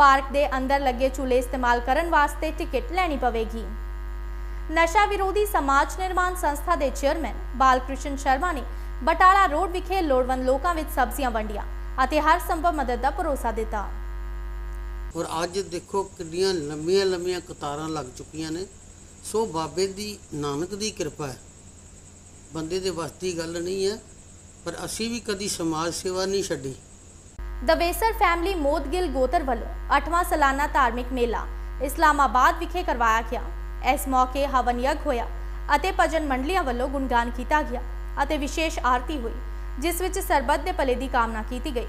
ਪਾਰਕ ਦੇ ਅੰਦਰ ਲੱਗੇ ਝੂਲੇ ਇਸਤੇਮਾਲ ਕਰਨ ਵਾਸਤੇ ਟਿਕਟ ਲੈਣੀ ਪਵੇਗੀ। ਨਸ਼ਾ ਵਿਰੋਧੀ ਸਮਾਜ ਨਿਰਮਾਣ ਸੰਸਥਾ ਦੇ ਚੇਅਰਮੈਨ ਬਾਲਕ੍ਰਿਸ਼ਨ ਸ਼ਰਮਾ ਨੇ ਬਟਾਲਾ ਰੋਡ ਵਿਖੇ ਲੋੜਵੰਦ ਲੋਕਾਂ ਵਿੱਚ ਸਬਜ਼ੀਆਂ ਵੰਡੀਆਂ ਅਤੇ ਹਰ ਸੰਭਵ ਮਦਦ ਦਾ ਭਰੋਸਾ ਦਿੱਤਾ।
ਔਰ ਅੱਜ ਦੇਖੋ ਕਿੰਨੀਆਂ ਲੰਮੀਆਂ ਲੰਮੀਆਂ ਕਤਾਰਾਂ ਲੱਗ ਚੁੱਕੀਆਂ ਨੇ। ਸੋ ਬਾਬੇ ਦੀ, ਨਾਨਕ ਦੀ ਕਿਰਪਾ ਹੈ। ਬੰਦੇ ਦੇ ਵਸਤੀ ਗੱਲ ਨਹੀਂ ਹੈ, ਪਰ ਅਸੀਂ ਵੀ ਕਦੀ ਸਮਾਜ ਸੇਵਾ ਨਹੀਂ ਛੱਡੀ।
ਦਵੇਸਰ ਫੈਮਿਲੀ ਮੋਦਗਿਲ ਗੋਤਰ ਵੱਲੋਂ 8ਵਾਂ ਸਾਲਾਨਾ ਧਾਰਮਿਕ ਮੇਲਾ ਇਸਲਾਮਾਬਾਦ ਵਿਖੇ ਕਰਵਾਇਆ ਗਿਆ। ਇਸ ਮੌਕੇ ਹਵਨ ਯੱਗ ਹੋਇਆ ਅਤੇ ਭਜਨ ਮੰਡਲੀਆਂ ਵੱਲੋਂ ਗੁਣਗਾਨ ਕੀਤਾ ਗਿਆ ਅਤੇ ਵਿਸ਼ੇਸ਼ ਆਰਤੀ ਹੋਈ, ਜਿਸ ਵਿੱਚ ਸਰਬੱਤ ਦੇ ਭਲੇ ਦੀ ਕਾਮਨਾ ਕੀਤੀ ਗਈ।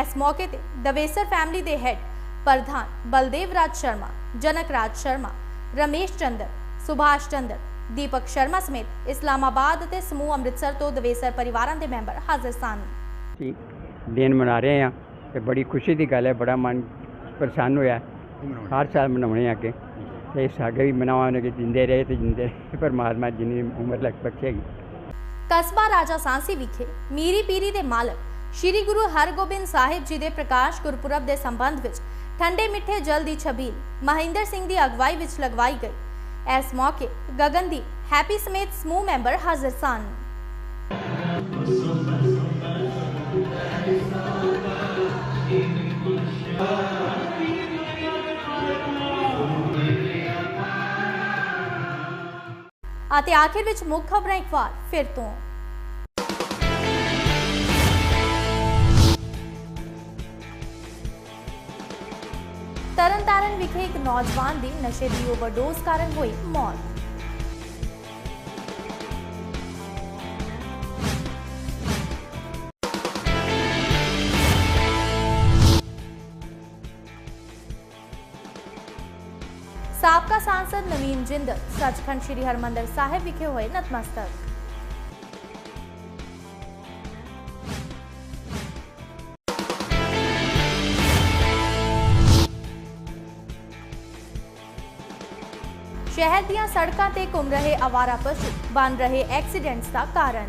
ਇਸ ਮੌਕੇ ਤੇ ਦਵੇਸਰ ਫੈਮਿਲੀ ਦੇ ਹੈੱਡ ਪ੍ਰਧਾਨ ਬਲਦੇਵ ਰਾਜ ਸ਼ਰਮਾ, ਜਨਕ ਰਾਜ ਸ਼ਰਮਾ, ਰਮੇਸ਼ ਚੰਦਰ, ਸੁਭਾਸ਼ ਚੰਦਰ, ਦੀਪਕ ਸ਼ਰਮਾ ਸਮੇਤ ਇਸਲਾਮਾਬਾਦ ਅਤੇ ਸਮੂਹ ਅੰਮ੍ਰਿਤਸਰ ਤੋਂ ਦਵੇਸਰ ਪਰਿਵਾਰਾਂ ਦੇ ਮੈਂਬਰ ਹਾਜ਼ਰ ਸਨ।
ਦਿਨ ਮਨਾ ਰਹੇ ਹਾਂ। ਤੇ ਬੜੀ ਖੁਸ਼ੀ ਦੀ ਗੱਲ ਹੈ ਬੜਾ ਮਨ ਪ੍ਰਸੰਨ ਹੋਇਆ। ਹਰ ਸਾਲ ਮਨਾਉਣੇ ਆ ਅੱਗੇ ਤੇ ਸਾਡੇ ਵੀ ਮਨਾਵਾਂਗੇ ਕਿ ਜਿੰਦੇ ਰਹੇ ਤੇ ਜਿੰਦੇ ਰਹੇ। ਪਰਮਾਤਮਾ ਜਿੰਨੀ ਉਮਰ ਲੱਗ ਬਖਸ਼ੇਗੀ
ਕਸਬਾ ਰਾਜਾ ਸਾਂਸੀ ਵਿਖੇ ਮੀਰੀ ਪੀਰੀ ਦੇ ਮਾਲਕ ਸ੍ਰੀ ਗੁਰੂ ਹਰਗੋਬਿੰਦ ਸਾਹਿਬ ਜੀ ਦੇ ਪ੍ਰਕਾਸ਼ ਗੁਰਪੁਰਬ ਦੇ ਸੰਬੰਧ ਵਿੱਚ ਠੰਡੇ ਮਿੱਠੇ ਜਲ ਦੀ ਛਬੀਲ ਮਹਿੰਦਰ ਸਿੰਘ ਦੀ ਅਗਵਾਈ ਵਿੱਚ ਲਗਵਾਈ ਗਈ। ਇਸ ਮੌਕੇ ਗਗਨਦੀਪ ਹੈਪੀ ਸਮੇਤ ਸਮੂਹ ਮੈਂਬਰ ਹਾਜ਼ਰ ਸਨ। ਅਤੇ ਆਖਿਰ ਵਿੱਚ ਮੁੱਖ ਖਬਰਾਂ ਇੱਕ ਵਾਰ ਫਿਰ ਤੋਂ। ਤਰਨਤਾਰਨ ਵਿਖੇ ਇੱਕ ਨੌਜਵਾਨ ਦੀ ਨਸ਼ੇ ਦੀ ਓਵਰਡੋਜ਼ ਕਾਰਨ ਹੋਈ ਮੌਤ। ਸਾਬਕਾ ਸਾਂਸਦ ਨਵੀਨ ਜਿੰਦਲ ਸੱਚਖੰਡ ਸ੍ਰੀ ਹਰਮੰਦਰ ਸਾਹਿਬ ਵਿਖੇ ਹੋਏ ਨਤਮਸਤਕ ਸ਼ਹਿਰ ਦੀਆਂ ਸੜਕਾਂ ਤੇ ਘੁੰਮ ਰਹੇ ਆਵਾਰਾ ਪਸ਼ੂ ਬਣ ਰਹੇ ਐਕਸੀਡੈਂਟਸ ਦਾ ਕਾਰਨ